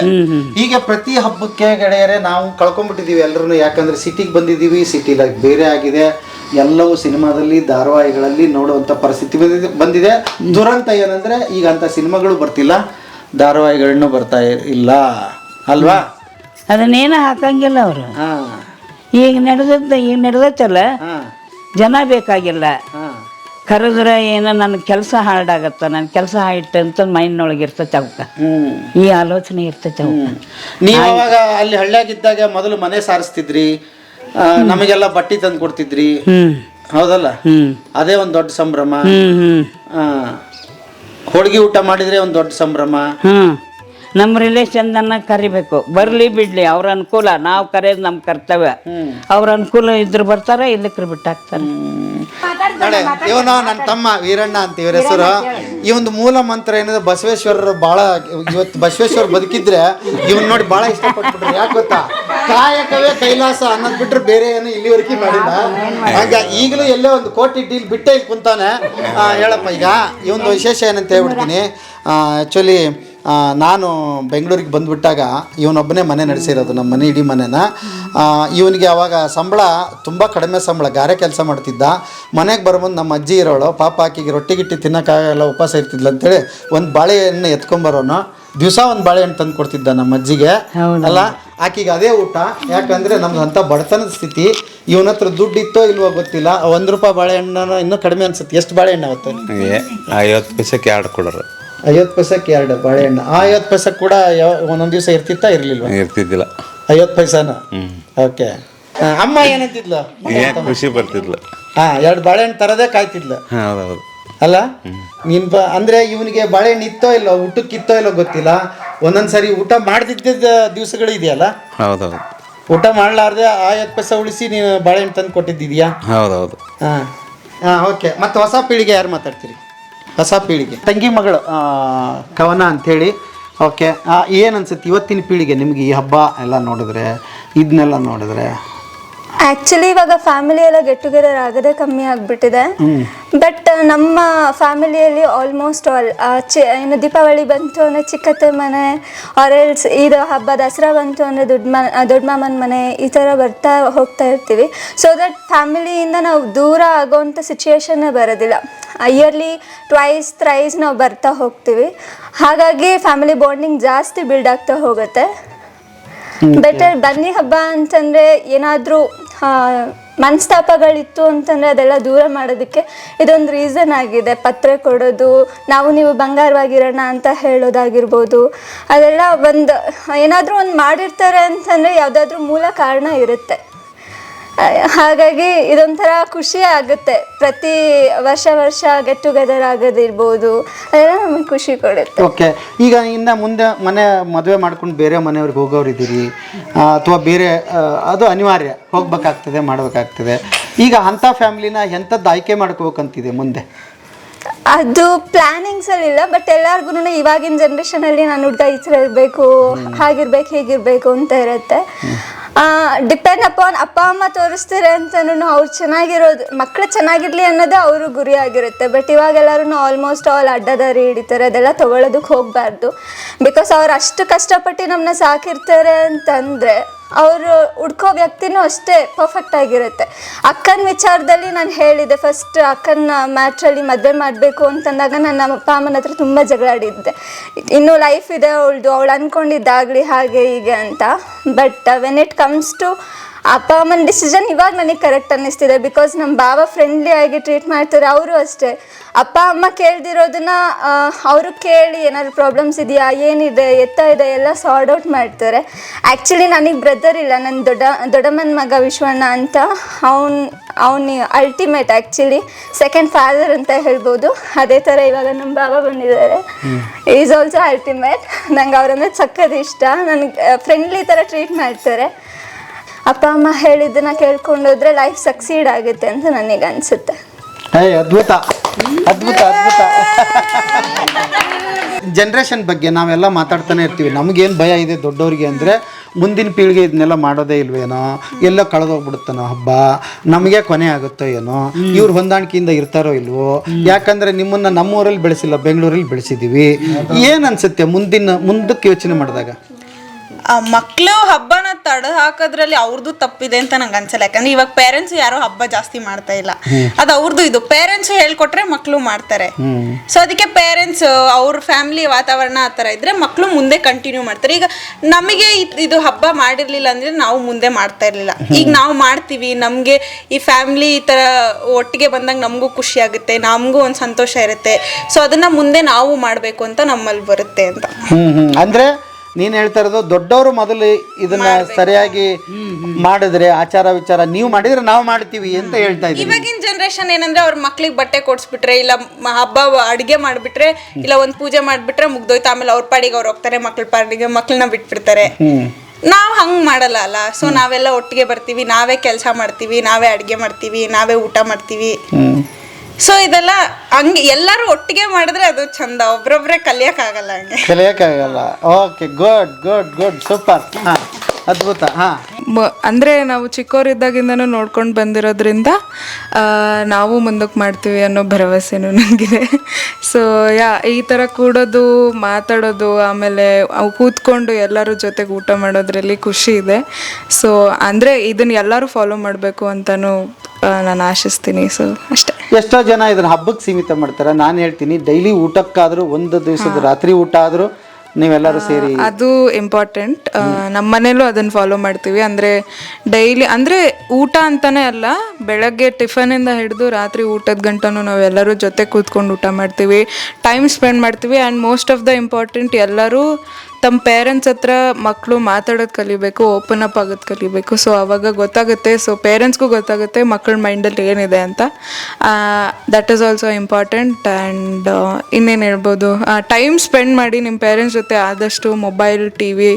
[SPEAKER 1] ಈಗ ಪ್ರತಿ ಹಬ್ಬಕ್ಕೆ ಗೆಳೆಯರೆ ನಾವು ಕಳ್ಕೊಂಡ್ಬಿಟ್ಟಿದೀವಿ ಎಲ್ಲರೂ ಯಾಕಂದ್ರೆ ಸಿಟಿಗೆ ಬಂದಿದ್ದೀವಿ ಸಿಟಿ ಲೈಫ್ ಬೇರೆ ಆಗಿದೆ. ಎಲ್ಲವೂ ಸಿನಿಮಾದಲ್ಲಿ ಧಾರಾವಾಹಿಗಳಲ್ಲಿ ನೋಡುವಂಥ ಪರಿಸ್ಥಿತಿ ಬಂದಿದೆ ಬಂದಿದೆ. ದುರಂತ ಏನಂದ್ರೆ ಈಗ ಅಂತ ಸಿನಿಮಾಗಳು ಬರ್ತಿಲ್ಲ. ಧಾರಾವಾಹಿಗಳನ್ನು ಬರ್ತಾ ಇಲ್ಲ. ಅಲ್ವಾ?
[SPEAKER 4] ಅದನ್ನೇನು ಹಾಕಂಗಿಲ್ಲ ಅವರು.
[SPEAKER 1] ಹಾ.
[SPEAKER 4] ಈಗ ನಡೆದತ್ತ ಈಗ
[SPEAKER 1] ನಡೆದೈತಲ್ಲ?
[SPEAKER 4] ಜನ ಬೇಕಾಗಿಲ್ಲ.
[SPEAKER 1] ಹಾ.
[SPEAKER 4] ಕರೆದ್ರೆ ಏನ ನನ್ನ ಕೆಲಸ ಹಾರ್ಡಾಗತ್ತ ನನ್ನ ಕೆಲಸ ಹಾಯ್ತು ಅಂತ ಮೈಂಡ್ನೊಳಗೆ ಇರ್ತೈತೆ ಅವಕ್ಕ ಈ ಆಲೋಚನೆ ಇರ್ತೈತೆ ಅವಕ್ಕ
[SPEAKER 1] ನೀವು ಅವಾಗ ಅಲ್ಲಿ ಹಳ್ಳಿಯಾಗಿದ್ದಾಗ ಮೊದಲು ಮನೆ ಸಾರಿಸ್ತಿದ್ರಿ ನಮಗೆಲ್ಲ ಬಟ್ಟೆ ತಂದು ಕೊಡ್ತಿದ್ರಿ? ಹೌದಲ್ಲ? ಅದೇ ಒಂದು ದೊಡ್ಡ ಸಂಭ್ರಮ. ಹೋಳಿಗೆ ಊಟ ಮಾಡಿದ್ರೆ ಒಂದು ದೊಡ್ಡ ಸಂಭ್ರಮ.
[SPEAKER 4] ನಮ್ಮ ರಿಲೇಷನ್ನ ಕರಿಬೇಕು. ಬರಲಿ ಬಿಡ್ಲಿ ಅವ್ರ ಅನುಕೂಲ. ನಾವು ಕರೆಯೋದು ನಮ್ಮ ಕರ್ತವ್ಯ. ಅವ್ರ ಅನುಕೂಲ ಇದ್ರ ಬರ್ತಾರೆ ಇಲ್ಲಕ್ರ ಬಿಟ್ಟಾಕ್ತಾರೆ
[SPEAKER 1] ನಾಳೆ ಇವನು ನನ್ನ ತಮ್ಮ ವೀರಣ್ಣ ಅಂತ ಇವ್ರ ಹೆಸರು. ಈ ಒಂದು ಮೂಲ ಮಂತ್ರ ಏನಿದೆ ಬಸವೇಶ್ವರರು ಬಹಳ ಇವತ್ತು ಬಸವೇಶ್ವರ ಬದುಕಿದ್ರೆ ಇವನ್ ನೋಡಿ ಬಹಳ ಇಷ್ಟಪಟ್ಬಿಟ್ರು. ಯಾಕೆ ಗೊತ್ತಾ? ಕಾಯಕವೇ ಕೈಲಾಸ ಅನ್ನೋದ್ ಬಿಟ್ರೆ ಬೇರೆ ಏನು ಇಲ್ಲಿವರೆಗೆ ಮಾಡಿಲ್ಲ. ಹಾಗ ಈಗಲೂ ಎಲ್ಲೇ ಒಂದು ಕೋಟಿ ಡೀಲ್ ಬಿಟ್ಟೆ ಇಲ್ಲಿ ಕುಂತಾನೆ ಹೇಳಪ್ಪ ಈಗ ಈ ಒಂದು ವಿಶೇಷ ಏನಂತ ಹೇಳ್ಬಿಡ್ತೀನಿ. ಆ್ಯಕ್ಚುಲಿ ನಾನು ಬೆಂಗಳೂರಿಗೆ ಬಂದುಬಿಟ್ಟಾಗ ಇವನೊಬ್ಬನೇ ಮನೆ ನಡೆಸಿರೋದು ನಮ್ಮ ಮನೆ ಇಡೀ ಮನೆನ. ಇವನಿಗೆ ಅವಾಗ ಸಂಬಳ ತುಂಬ ಕಡಿಮೆ ಸಂಬಳ ಗಾರೆ ಕೆಲಸ ಮಾಡ್ತಿದ್ದ. ಮನೆಗೆ ಬರ್ಬಂದು ನಮ್ಮ ಅಜ್ಜಿ ಇರೋಳು ಪಾಪ ಆಕಿಗೆ ರೊಟ್ಟಿ ಗಿಟ್ಟಿ ತಿನ್ನೋಕ್ಕಾಗಲ್ಲ ಉಪವಾಸ ಇರ್ತಿದ್ಲು ಅಂತೇಳಿ ಒಂದು ಬಾಳೆಹಣ್ಣು ಎತ್ಕೊಂಬರೋನು. ದಿವಸ ಒಂದು ಬಾಳೆಹಣ್ಣು ತಂದು ಕೊಡ್ತಿದ್ದ ನಮ್ಮ ಅಜ್ಜಿಗೆ. ಅಲ್ಲ ಆಕಿಗೆ ಅದೇ ಊಟ ಯಾಕಂದರೆ ನಮ್ದು ಅಂಥ ಬಡತನದ ಸ್ಥಿತಿ. ಇವನ ಹತ್ರ ದುಡ್ಡು ಇತ್ತೋ ಇಲ್ವೋ ಗೊತ್ತಿಲ್ಲ ಒಂದು ರೂಪಾಯಿ ಬಾಳೆಹಣ್ಣು ಇನ್ನೂ ಕಡಿಮೆ ಅನ್ಸುತ್ತೆ. ಎಷ್ಟು ಬಾಳೆಹಣ್ಣು ಆಗುತ್ತೆ
[SPEAKER 8] ಐವತ್ತು ಪೈಸಕ್ಕೆ ಎರಡು ಕೊಡೋರು.
[SPEAKER 1] ಐವತ್ತು ಪೈಸಕ್ಕೆ ಎರಡು ಬಾಳೆಹಣ್ಣು ಆ ಐವತ್ತು ಪೈಸೆ ಕೂಡ ಯಾವ ಒಂದೊಂದು ದಿವಸ ಇರ್ತಿತ್ತಾ ಇರಲಿಲ್ವ?
[SPEAKER 8] ಇರ್ತಿದ್ದಿಲ್ಲ.
[SPEAKER 1] ಐವತ್ತು ಪೈಸಾನ? ಓಕೆ. ಅಮ್ಮ ಏನಂತಿದ್ಲು?
[SPEAKER 8] ಏನ್ ಖುಷಿ ಬರ್ತಿದ್ಲು.
[SPEAKER 1] ಹಾ ಎರಡು ಬಾಳೆಹಣ್ಣು ತರದೇ ಕಾಯ್ತಿದ್ಲು.
[SPEAKER 8] ಹೌದೌದು.
[SPEAKER 1] ಅಲ್ಲ? ನಿನ್ ಬ ಅಂದ್ರೆ ಇವನಿಗೆ ಬಾಳೆಹಣ್ಣು ಇತ್ತೋ ಇಲ್ಲೋ ಊಟಕ್ಕೆ ಇತ್ತೋ ಇಲ್ಲೋ ಗೊತ್ತಿಲ್ಲ. ಒಂದೊಂದು ಸರಿ ಊಟ ಮಾಡದಿದ್ದ ದಿವಸಗಳು ಇದೆಯಲ್ಲ
[SPEAKER 8] ಹೌದೌದು.
[SPEAKER 1] ಊಟ ಮಾಡಲಾರ್ದೆ ಐವತ್ತು ಪೈಸೆ ಉಳಿಸಿ ನೀನು ಬಾಳೆಹಣ್ಣು ತಂದು ಕೊಟ್ಟಿದ್ದಿದ್ಯಾ?
[SPEAKER 8] ಹೌದೌದು.
[SPEAKER 1] ಹಾಂ. ಹಾಂ ಓಕೆ. ಮತ್ತೆ ಹೊಸ ಪೀಳಿಗೆ ಯಾರು ಮಾತಾಡ್ತೀರಿ? ಹೊಸ ಪೀಳಿಗೆ. ತಂಗಿ ಮಗಳು ಕವನ ಅಂಥೇಳಿ. ಓಕೆ ಏನು ಅನ್ಸುತ್ತೆ ಇವತ್ತಿನ ಪೀಳಿಗೆ ನಿಮಗೆ ಈ ಹಬ್ಬ ಎಲ್ಲ ನೋಡಿದ್ರೆ ಇದನ್ನೆಲ್ಲ ನೋಡಿದ್ರೆ?
[SPEAKER 9] ಆ್ಯಕ್ಚುಲಿ ಇವಾಗ ಫ್ಯಾಮಿಲಿ ಎಲ್ಲ ಗೆಟ್ ಟುಗೆದರ್ ಆಗದೆ ಕಮ್ಮಿ ಆಗಿಬಿಟ್ಟಿದೆ. ಬಟ್ ನಮ್ಮ ಫ್ಯಾಮಿಲಿಯಲ್ಲಿ ಆಲ್ಮೋಸ್ಟ್ ಆಲ್ ಚಿ ಏನು ದೀಪಾವಳಿ ಬಂತು ಅಂದರೆ ಚಿಕ್ಕತ್ತೆ ಮನೆ ಆರೆಲ್ಸ್ ಇದು ಹಬ್ಬ ದಸರಾ ಬಂತು ಅಂದರೆ ದೊಡ್ಡ ಮ ದೊಡ್ಡ ಮಾಮನ ಮನೆ ಈ ಥರ ಬರ್ತಾ ಹೋಗ್ತಾ ಇರ್ತೀವಿ. ಸೊ ದಟ್ ಫ್ಯಾಮಿಲಿಯಿಂದ ನಾವು ದೂರ ಆಗೋವಂಥ ಸಿಚುಯೇಷನ್ನೇ ಬರೋದಿಲ್ಲ. ಇಯರ್ಲಿ ಟ್ವೈಸ್ ಥ್ರೈಸ್ ನಾವು ಬರ್ತಾ ಹೋಗ್ತೀವಿ. ಹಾಗಾಗಿ ಫ್ಯಾಮಿಲಿ ಬಾಂಡಿಂಗ್ ಜಾಸ್ತಿ ಬಿಲ್ಡ್ ಆಗ್ತಾ ಹೋಗುತ್ತೆ. ಬೆಟರ್ ಬನ್ನಿ ಹಬ್ಬ ಅಂತಂದರೆ ಏನಾದರೂ ಮನಸ್ತಾಪಗಳಿತ್ತು ಅಂತಂದರೆ ಅದೆಲ್ಲ ದೂರ ಮಾಡೋದಕ್ಕೆ ಇದೊಂದು ರೀಸನ್ ಆಗಿದೆ. ಪತ್ರೆ ಕೊಡೋದು, ನಾವು ನೀವು ಬಂಗಾರವಾಗಿರೋಣ ಅಂತ ಹೇಳೋದಾಗಿರ್ಬೋದು. ಅದೆಲ್ಲ ಒಂದು, ಏನಾದರೂ ಒಂದು ಮಾಡಿರ್ತಾರೆ ಅಂತಂದರೆ ಯಾವುದಾದ್ರೂ ಮೂಲ ಕಾರಣ ಇರುತ್ತೆ. ಹಾಗಾಗಿ ಇದೊಂಥರ ಖುಷಿ ಆಗುತ್ತೆ. ಪ್ರತಿ ವರ್ಷ ವರ್ಷ ಗೆಟ್ ಟುಗೆದರ್ ಆಗೋದಿರ್ಬೋದು, ಅದೆಲ್ಲ ನಮಗೆ ಖುಷಿ ಕೊಡುತ್ತೆ.
[SPEAKER 1] ಓಕೆ ಈಗ ಇನ್ನು ಮುಂದೆ ಮನೆ ಮದುವೆ ಮಾಡ್ಕೊಂಡು ಬೇರೆ ಮನೆಯವ್ರಿಗೆ ಹೋಗೋರಿದ್ದೀರಿ ಅಥವಾ ಬೇರೆ ಅದು ಅನಿವಾರ್ಯ, ಹೋಗ್ಬೇಕಾಗ್ತದೆ, ಮಾಡಬೇಕಾಗ್ತದೆ. ಈಗ ಅಂಥ ಫ್ಯಾಮಿಲಿನ ಎಂಥದ್ದು ಆಯ್ಕೆ ಮಾಡ್ಕೋಬೇಕಂತಿದೆ ಮುಂದೆ?
[SPEAKER 9] ಅದು ಪ್ಲಾನಿಂಗ್ಸ್ ಅಲ್ಲಿ ಇಲ್ಲ ಬಟ್ ಎಲ್ಲಾರ್ಗು ಇವಾಗಿನ ಜನರೇಷನ್ ಅಲ್ಲಿ ನಾನು ಹುಡುಗ ಈ ಥರ ಇರಬೇಕು ಹಾಗಿರ್ಬೇಕು ಹೀಗಿರ್ಬೇಕು ಅಂತ ಇರುತ್ತೆ. ಡಿಪೆಂಡ್ ಅಪಾನ್ ಅಪ್ಪ ಅಮ್ಮ ತೋರಿಸ್ತಾರೆ ಅಂತನೂ ಅವ್ರು ಚೆನ್ನಾಗಿರೋದು ಮಕ್ಕಳು ಚೆನ್ನಾಗಿರ್ಲಿ ಅನ್ನೋದೇ ಅವರು ಗುರಿ ಆಗಿರುತ್ತೆ. ಬಟ್ ಇವಾಗ ಎಲ್ಲರೂ ಆಲ್ಮೋಸ್ಟ್ ಆಲ್ ಅಡ್ಡದಾರಿ ಹಿಡಿತಾರೆ ಅದೆಲ್ಲ ತೊಗೊಳೋದಕ್ಕೆ ಹೋಗಬಾರ್ದು. ಬಿಕಾಸ್ ಅವ್ರು ಅಷ್ಟು ಕಷ್ಟಪಟ್ಟು ನಮ್ಮನ್ನ ಸಾಕಿರ್ತಾರೆ ಅಂತಂದರೆ ಅವರು ಹುಡ್ಕೋ ವ್ಯಕ್ತಿನೂ ಅಷ್ಟೇ ಪರ್ಫೆಕ್ಟ್ ಆಗಿರುತ್ತೆ. ಅಕ್ಕನ ವಿಚಾರದಲ್ಲಿ ನಾನು ಹೇಳಿದೆ ಫಸ್ಟ್ ಅಕ್ಕನ ಮ್ಯಾಟ್ರಲ್ಲಿ ಮದುವೆ ಮಾಡಬೇಕು ಅಂತಂದಾಗ ನಾನು ನಮ್ಮ ಅಪ್ಪ, ಅಮ್ಮನ ಹತ್ರ ತುಂಬ ಜಗಳಾಡಿದ್ದೆ ಇನ್ನೂ ಲೈಫ್ ಇದೆ ಅವಳದು, ಅವಳು ಅಂದ್ಕೊಂಡಿದ್ದಾಗಲಿ ಹಾಗೆ ಹೀಗೆ ಅಂತ. But when it comes to ಅಪ್ಪ, ಅಮ್ಮನ ಡಿಸಿಷನ್ ಇವಾಗ ನನಗೆ ಕರೆಕ್ಟ್ ಅನ್ನಿಸ್ತಿದೆ ಬಿಕಾಸ್ ನಮ್ಮ ಬಾಬಾ ಫ್ರೆಂಡ್ಲಿ ಆಗಿ ಟ್ರೀಟ್ ಮಾಡ್ತಾರೆ, ಅವರು ಅಷ್ಟೇ. ಅಪ್ಪ ಅಮ್ಮ ಕೇಳ್ದಿರೋದನ್ನ ಅವರು ಕೇಳಿ ಏನಾದ್ರು ಪ್ರಾಬ್ಲಮ್ಸ್ ಇದೆಯಾ ಏನಿದೆ ಎತ್ತ ಇದೆ ಎಲ್ಲ ಸಾರ್ಟ್ ಔಟ್ ಮಾಡ್ತಾರೆ. ಆ್ಯಕ್ಚುಲಿ ನನಗೆ ಬ್ರದರ್ ಇಲ್ಲ ನನ್ನ ದೊಡ್ಡ ದೊಡ್ಡಮ್ಮನ ಮಗ ವಿಶ್ವಣ್ಣ ಅಂತ. ಅವನ್ ಅವನು ಅಲ್ಟಿಮೇಟ್ ಆ್ಯಕ್ಚುಲಿ ಸೆಕೆಂಡ್ ಫಾದರ್ ಅಂತ ಹೇಳ್ಬೋದು. ಅದೇ ಥರ ಇವಾಗ ನಮ್ಮ ಬಾಬಾ ಬಂದಿದ್ದಾರೆ. ಈಸ್ ಆಲ್ಸೋ ಅಲ್ಟಿಮೇಟ್ ನಂಗೆ ಅವರಂದ್ರೆ ಸಕ್ಕದ ಇಷ್ಟ. ನನಗೆ ಫ್ರೆಂಡ್ಲಿ ಥರ ಟ್ರೀಟ್ ಮಾಡ್ತಾರೆ. ಅಪ್ಪ ಅಮ್ಮ ಹೇಳಿದ್ದನ್ನ ಕೇಳ್ಕೊಂಡೋದ್ರೆ ಲೈಫ್ ಸಕ್ಸೀಡ್ ಆಗುತ್ತೆ ಅಂತ ನನಗೆ ಅನಿಸುತ್ತೆ.
[SPEAKER 1] ಏಯ್ ಅದ್ಭುತ. ಅದ್ಭುತ ಅದ್ಭುತ. ಜನ್ರೇಷನ್ ಬಗ್ಗೆ ನಾವೆಲ್ಲ ಮಾತಾಡ್ತಾನೆ ಇರ್ತೀವಿ. ನಮಗೇನು ಭಯ ಇದೆ ದೊಡ್ಡವರಿಗೆ ಅಂದರೆ ಮುಂದಿನ ಪೀಳಿಗೆ ಇದನ್ನೆಲ್ಲ ಮಾಡೋದೇ ಇಲ್ವೇನೋ? ಎಲ್ಲ ಕಳೆದೋಗ್ಬಿಡುತ್ತನೋ ಹಬ್ಬ? ನಮಗೆ ಕೊನೆ ಆಗುತ್ತೋ ಏನೋ? ಇವ್ರು ಹೊಂದಾಣಿಕೆಯಿಂದ ಇರ್ತಾರೋ ಇಲ್ವೋ? ಯಾಕಂದರೆ ನಿಮ್ಮನ್ನು ನಮ್ಮೂರಲ್ಲಿ ಬೆಳೆಸಿಲ್ಲ, ಬೆಂಗಳೂರಲ್ಲಿ ಬೆಳೆಸಿದ್ದೀವಿ ಏನು ಅನ್ಸುತ್ತೆ ಮುಂದಿನ, ಮುಂದಕ್ಕೆ ಯೋಚನೆ ಮಾಡಿದಾಗ?
[SPEAKER 10] ಆ ಮಕ್ಳು ಹಬ್ಬನ ತಡ ಹಾಕೋದ್ರಲ್ಲಿ ಅವ್ರದ್ದು ತಪ್ಪಿದೆ ಅಂತ ನಂಗೆ ಅನ್ಸಲ್ಲ. ಯಾಕಂದ್ರೆ ಇವಾಗ ಪೇರೆಂಟ್ಸ್ ಯಾರು ಹಬ್ಬ ಜಾಸ್ತಿ ಮಾಡ್ತಾ ಇಲ್ಲ. ಅದು ಅವ್ರದ್ದು ಇದು. ಪೇರೆಂಟ್ಸ್ ಹೇಳ್ಕೊಟ್ರೆ ಮಕ್ಳು ಮಾಡ್ತಾರೆ. ಸೊ ಅದಕ್ಕೆ ಪೇರೆಂಟ್ಸ್ ಅವ್ರ ಫ್ಯಾಮಿಲಿ ವಾತಾವರಣ ಆ ಥರ ಇದ್ರೆ ಮಕ್ಳು ಮುಂದೆ ಕಂಟಿನ್ಯೂ ಮಾಡ್ತಾರೆ. ಈಗ ನಮಗೆ ಇದು ಹಬ್ಬ ಮಾಡಿರ್ಲಿಲ್ಲ ಅಂದ್ರೆ ನಾವು ಮುಂದೆ ಮಾಡ್ತಾ ಇರ್ಲಿಲ್ಲ. ಈಗ ನಾವು ಮಾಡ್ತೀವಿ. ನಮಗೆ ಈ ಫ್ಯಾಮಿಲಿ ಈ ಥರ ಒಟ್ಟಿಗೆ ಬಂದಾಗ ನಮಗೂ ಖುಷಿ ಆಗುತ್ತೆ ನಮಗೂ ಒಂದು ಸಂತೋಷ ಇರುತ್ತೆ. ಸೊ ಅದನ್ನ ಮುಂದೆ ನಾವು ಮಾಡಬೇಕು ಅಂತ ನಮ್ಮಲ್ಲಿ ಬರುತ್ತೆ ಅಂತ.
[SPEAKER 1] ಅಂದ್ರೆ ನೀನ್ ಹೇಳ್ತಾ ಇರೋದು ದೊಡ್ಡವರು ಮೊದಲು ಇದನ್ನ ಸರಿಯಾಗಿ ಮಾಡಿದ್ರೆ ಆಚಾರ ವಿಚಾರ ನೀವು ಮಾಡಿದ್ರೆ ನಾವು ಮಾಡ್ತೀವಿ ಅಂತ ಹೇಳ್ತಾ ಇದ್ದೀವಿ
[SPEAKER 10] ಇವಾಗಿನ ಜನರೇಷನ್ ಏನಂದ್ರೆ ಅವ್ರ ಮಕ್ಳಿಗೆ ಬಟ್ಟೆ ಕೊಡ್ಸ್ಬಿಟ್ರೆ ಇಲ್ಲ ಹಬ್ಬ ಅಡಿಗೆ ಮಾಡ್ಬಿಟ್ರೆ ಇಲ್ಲ ಒಂದ್ ಪೂಜೆ ಮಾಡ್ಬಿಟ್ರೆ ಮುಗ್ದೋಯ್ತು. ಆಮೇಲೆ ಅವ್ರ ಪಾಡಿಗೆ ಅವ್ರು ಹೋಗ್ತಾರೆ ಮಕ್ಳ ಪಾಡಿಗೆ ಮಕ್ಳನ್ನ ಬಿಟ್ಬಿಡ್ತಾರೆ. ನಾವ್ ಹಂಗ್ ಮಾಡಲ್ಲ ಅಲ್ಲ. ಸೊ ನಾವೆಲ್ಲ ಒಟ್ಟಿಗೆ ಬರ್ತೀವಿ ನಾವೇ ಕೆಲಸ ಮಾಡ್ತೀವಿ ನಾವೇ ಅಡಿಗೆ ಮಾಡ್ತೀವಿ ನಾವೇ ಊಟ ಮಾಡ್ತೀವಿ. ಸೊ ಇದೆಲ್ಲ ಹಂಗೆ ಎಲ್ಲರೂ ಒಟ್ಟಿಗೆ ಮಾಡಿದ್ರೆ ಅದು ಚಂದ. ಒಬ್ರೊಬ್ರೆ ಕಲಿಯಕ್ಕಾಗಲ್ಲ ಹಂಗೆ.
[SPEAKER 1] ಕಲಿಯಕ್ಕಾಗಲ್ಲ. Okay good good good super ಹಾ. ಅದ್ಭುತ ಹಾ.
[SPEAKER 11] ಮ- ಅಂದ್ರೆ ನಾವು ಚಿಕ್ಕವರಿದ್ದಾಗಿಂದನೂ ನೋಡ್ಕೊಂಡು ಬಂದಿರೋದ್ರಿಂದ ಆ, ನಾವು ಮುಂದಕ್ಕೆ ಮಾಡ್ತೀವಿ ಅನ್ನೋ ಭರವಸೆನೂ ನನಗಿದೆ. ಸೊ ಯಾ ಈ ಥರ ಕೂಡೋದು ಮಾತಾಡೋದು ಆಮೇಲೆ ಅವು ಕೂತ್ಕೊಂಡು ಎಲ್ಲರ ಜೊತೆಗೆ ಊಟ ಮಾಡೋದ್ರಲ್ಲಿ ಖುಷಿ ಇದೆ. ಸೊ ಅಂದರೆ ಇದನ್ನ ಎಲ್ಲರೂ ಫಾಲೋ ಮಾಡಬೇಕು ಅಂತಲೂ ನಾನು ಆಶಿಸ್ತೀನಿ. ಸೊ ಅಷ್ಟೇ.
[SPEAKER 1] ಎಷ್ಟೋ ಜನ ಇದನ್ನ ಹಬ್ಬಕ್ಕೆ ಸೀಮಿತ ಮಾಡ್ತಾರೆ. ನಾನು ಹೇಳ್ತೀನಿ ಡೈಲಿ ಊಟಕ್ಕಾದ್ರೂ ಒಂದು ದಿವಸದ ರಾತ್ರಿ ಊಟ ಆದ್ರೂ ನೀವೆಲ್ಲರೂ ಸೇರಿ
[SPEAKER 11] ಅದು ಇಂಪಾರ್ಟೆಂಟ್ ನಮ್ಮ ಮನೇಲೂ ಅದನ್ನ ಫಾಲೋ ಮಾಡ್ತೀವಿ. ಅಂದ್ರೆ ಡೈಲಿ ಅಂದ್ರೆ ಊಟ ಅಂತಾನೆ ಅಲ್ಲ ಬೆಳಗ್ಗೆ ಟಿಫನ್ ಇಂದ ಹಿಡಿದು ರಾತ್ರಿ ಊಟದ ಗಂಟನು ನಾವೆಲ್ಲರೂ ಜೊತೆ ಕೂತ್ಕೊಂಡು ಊಟ ಮಾಡ್ತೀವಿ. ಟೈಮ್ ಸ್ಪೆಂಡ್ ಮಾಡ್ತೀವಿ. And most of the important ಎಲ್ಲರೂ ತಮ್ಮ ಪೇರೆಂಟ್ಸ್ ಹತ್ರ ಮಕ್ಕಳು ಮಾತಾಡೋದು ಕಲಿಬೇಕು ಓಪನ್ ಅಪ್ ಆಗೋದು ಕಲಿಬೇಕು. ಸೊ ಅವಾಗ ಗೊತ್ತಾಗುತ್ತೆ ಸೊ ಪೇರೆಂಟ್ಸ್ಗೂ ಗೊತ್ತಾಗುತ್ತೆ ಮಕ್ಕಳ ಮೈಂಡಲ್ಲಿ ಏನಿದೆ ಅಂತ. That is also important and ಇನ್ನೇನು ಹೇಳ್ಬೋದು? ಟೈಮ್ ಸ್ಪೆಂಡ್ ಮಾಡಿ ನಿಮ್ಮ ಪೇರೆಂಟ್ಸ್ ಜೊತೆ ಆದಷ್ಟು ಮೊಬೈಲ್ ಟಿ ವಿ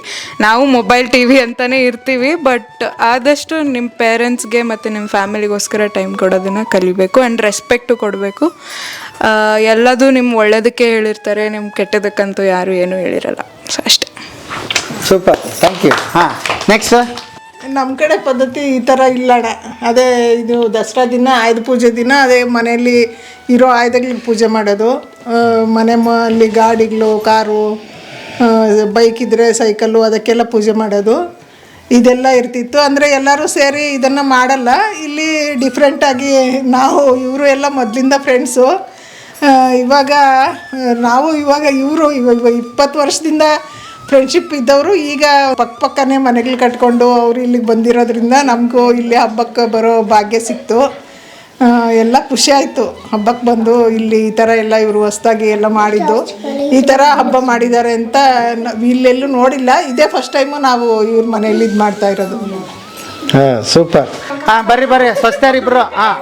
[SPEAKER 11] ನಾವು ಮೊಬೈಲ್ ಟಿ ವಿ ಅಂತಲೇ ಇರ್ತೀವಿ ಬಟ್ ಆದಷ್ಟು ನಿಮ್ಮ ಪೇರೆಂಟ್ಸ್ಗೆ ಮತ್ತು ನಿಮ್ಮ ಫ್ಯಾಮಿಲಿಗೋಸ್ಕರ ಟೈಮ್ ಕೊಡೋದನ್ನು ಕಲಿಬೇಕು ಆ್ಯಂಡ್ ರೆಸ್ಪೆಕ್ಟು ಕೊಡಬೇಕು. ಎಲ್ಲದೂ ನಿಮ್ಮ ಒಳ್ಳೇದಕ್ಕೆ ಹೇಳಿರ್ತಾರೆ ನಿಮ್ಮ ಕೆಟ್ಟದಕ್ಕಂತೂ ಯಾರೂ ಏನೂ ಹೇಳಿರಲ್ಲ. ಸೊ ಅಷ್ಟೇ.
[SPEAKER 1] ಸೂಪರ್ ಥ್ಯಾಂಕ್ ಯು ಹಾಂ ನೆಕ್ಸ್ಟ್
[SPEAKER 12] ನಮ್ಮ ಕಡೆ ಪದ್ಧತಿ ಈ ಥರ ಇಲ್ಲಣ್ಣ ಅದೇ ಇದು ದಸರಾ ದಿನ, ಆಯುಧ ಪೂಜೆ ದಿನ, ಅದೇ ಮನೆಯಲ್ಲಿ ಇರೋ ಆಯುಧಗಳಿಗೆ ಪೂಜೆ ಮಾಡೋದು. ಮನೆ ಅಲ್ಲಿ ಗಾಡಿಗಳು, ಕಾರು ಬೈಕ್ ಇದ್ದರೆ ಸೈಕಲ್ಲು ಅದಕ್ಕೆಲ್ಲ ಪೂಜೆ ಮಾಡೋದು. ಇದೆಲ್ಲ ಇರ್ತಿತ್ತು. ಅಂದರೆ ಎಲ್ಲರೂ ಸೇರಿ ಇದನ್ನು ಮಾಡಲ್ಲ. ಇಲ್ಲಿ ಡಿಫ್ರೆಂಟಾಗಿ ನಾವು, ಇವರು ಎಲ್ಲ ಮೊದಲಿಂದ ಫ್ರೆಂಡ್ಸು ಇವಾಗ, ನಾವು ಇವಾಗ ಇವರು ಇವಾಗ ಇಪ್ಪತ್ತು ವರ್ಷದಿಂದ ಫ್ರೆಂಡ್ಶಿಪ್ ಇದ್ದವರು ಈಗ ಪಕ್ಕ ಪಕ್ಕನೇ ಮನೆಗಳು ಕಟ್ಕೊಂಡು ಅವರು ಇಲ್ಲಿಗೆ ಬಂದಿರೋದ್ರಿಂದ ನಮಗೂ ಇಲ್ಲಿ ಹಬ್ಬಕ್ಕೆ ಬರೋ ಭಾಗ್ಯ ಸಿಕ್ತು. ಎಲ್ಲ ಖುಷಿ ಆಯಿತು. ಹಬ್ಬಕ್ಕೆ ಬಂದು ಇಲ್ಲಿ ಈ ಥರ ಎಲ್ಲ ಇವರು ಹೊಸ್ದಾಗಿ ಎಲ್ಲ ಮಾಡಿದ್ದು. ಈ ಥರ ಹಬ್ಬ ಮಾಡಿದ್ದಾರೆ ಅಂತ ನಾವ್ ಇಲ್ಲೆಲ್ಲೂ ನೋಡಿಲ್ಲ. ಇದೇ ಫಸ್ಟ್ ಟೈಮು ನಾವು ಇವ್ರ ಮನೆಯಲ್ಲಿ ಇದು ಮಾಡ್ತಾ ಇರೋದು.
[SPEAKER 1] ಹಾಂ ಸೂಪರ್ ಹಾಂ ಬರ್ರಿ ಬರ್ರಿ. ಸ್ವಸ್ಥರು ಇಬ್ರು ಹಾಂ.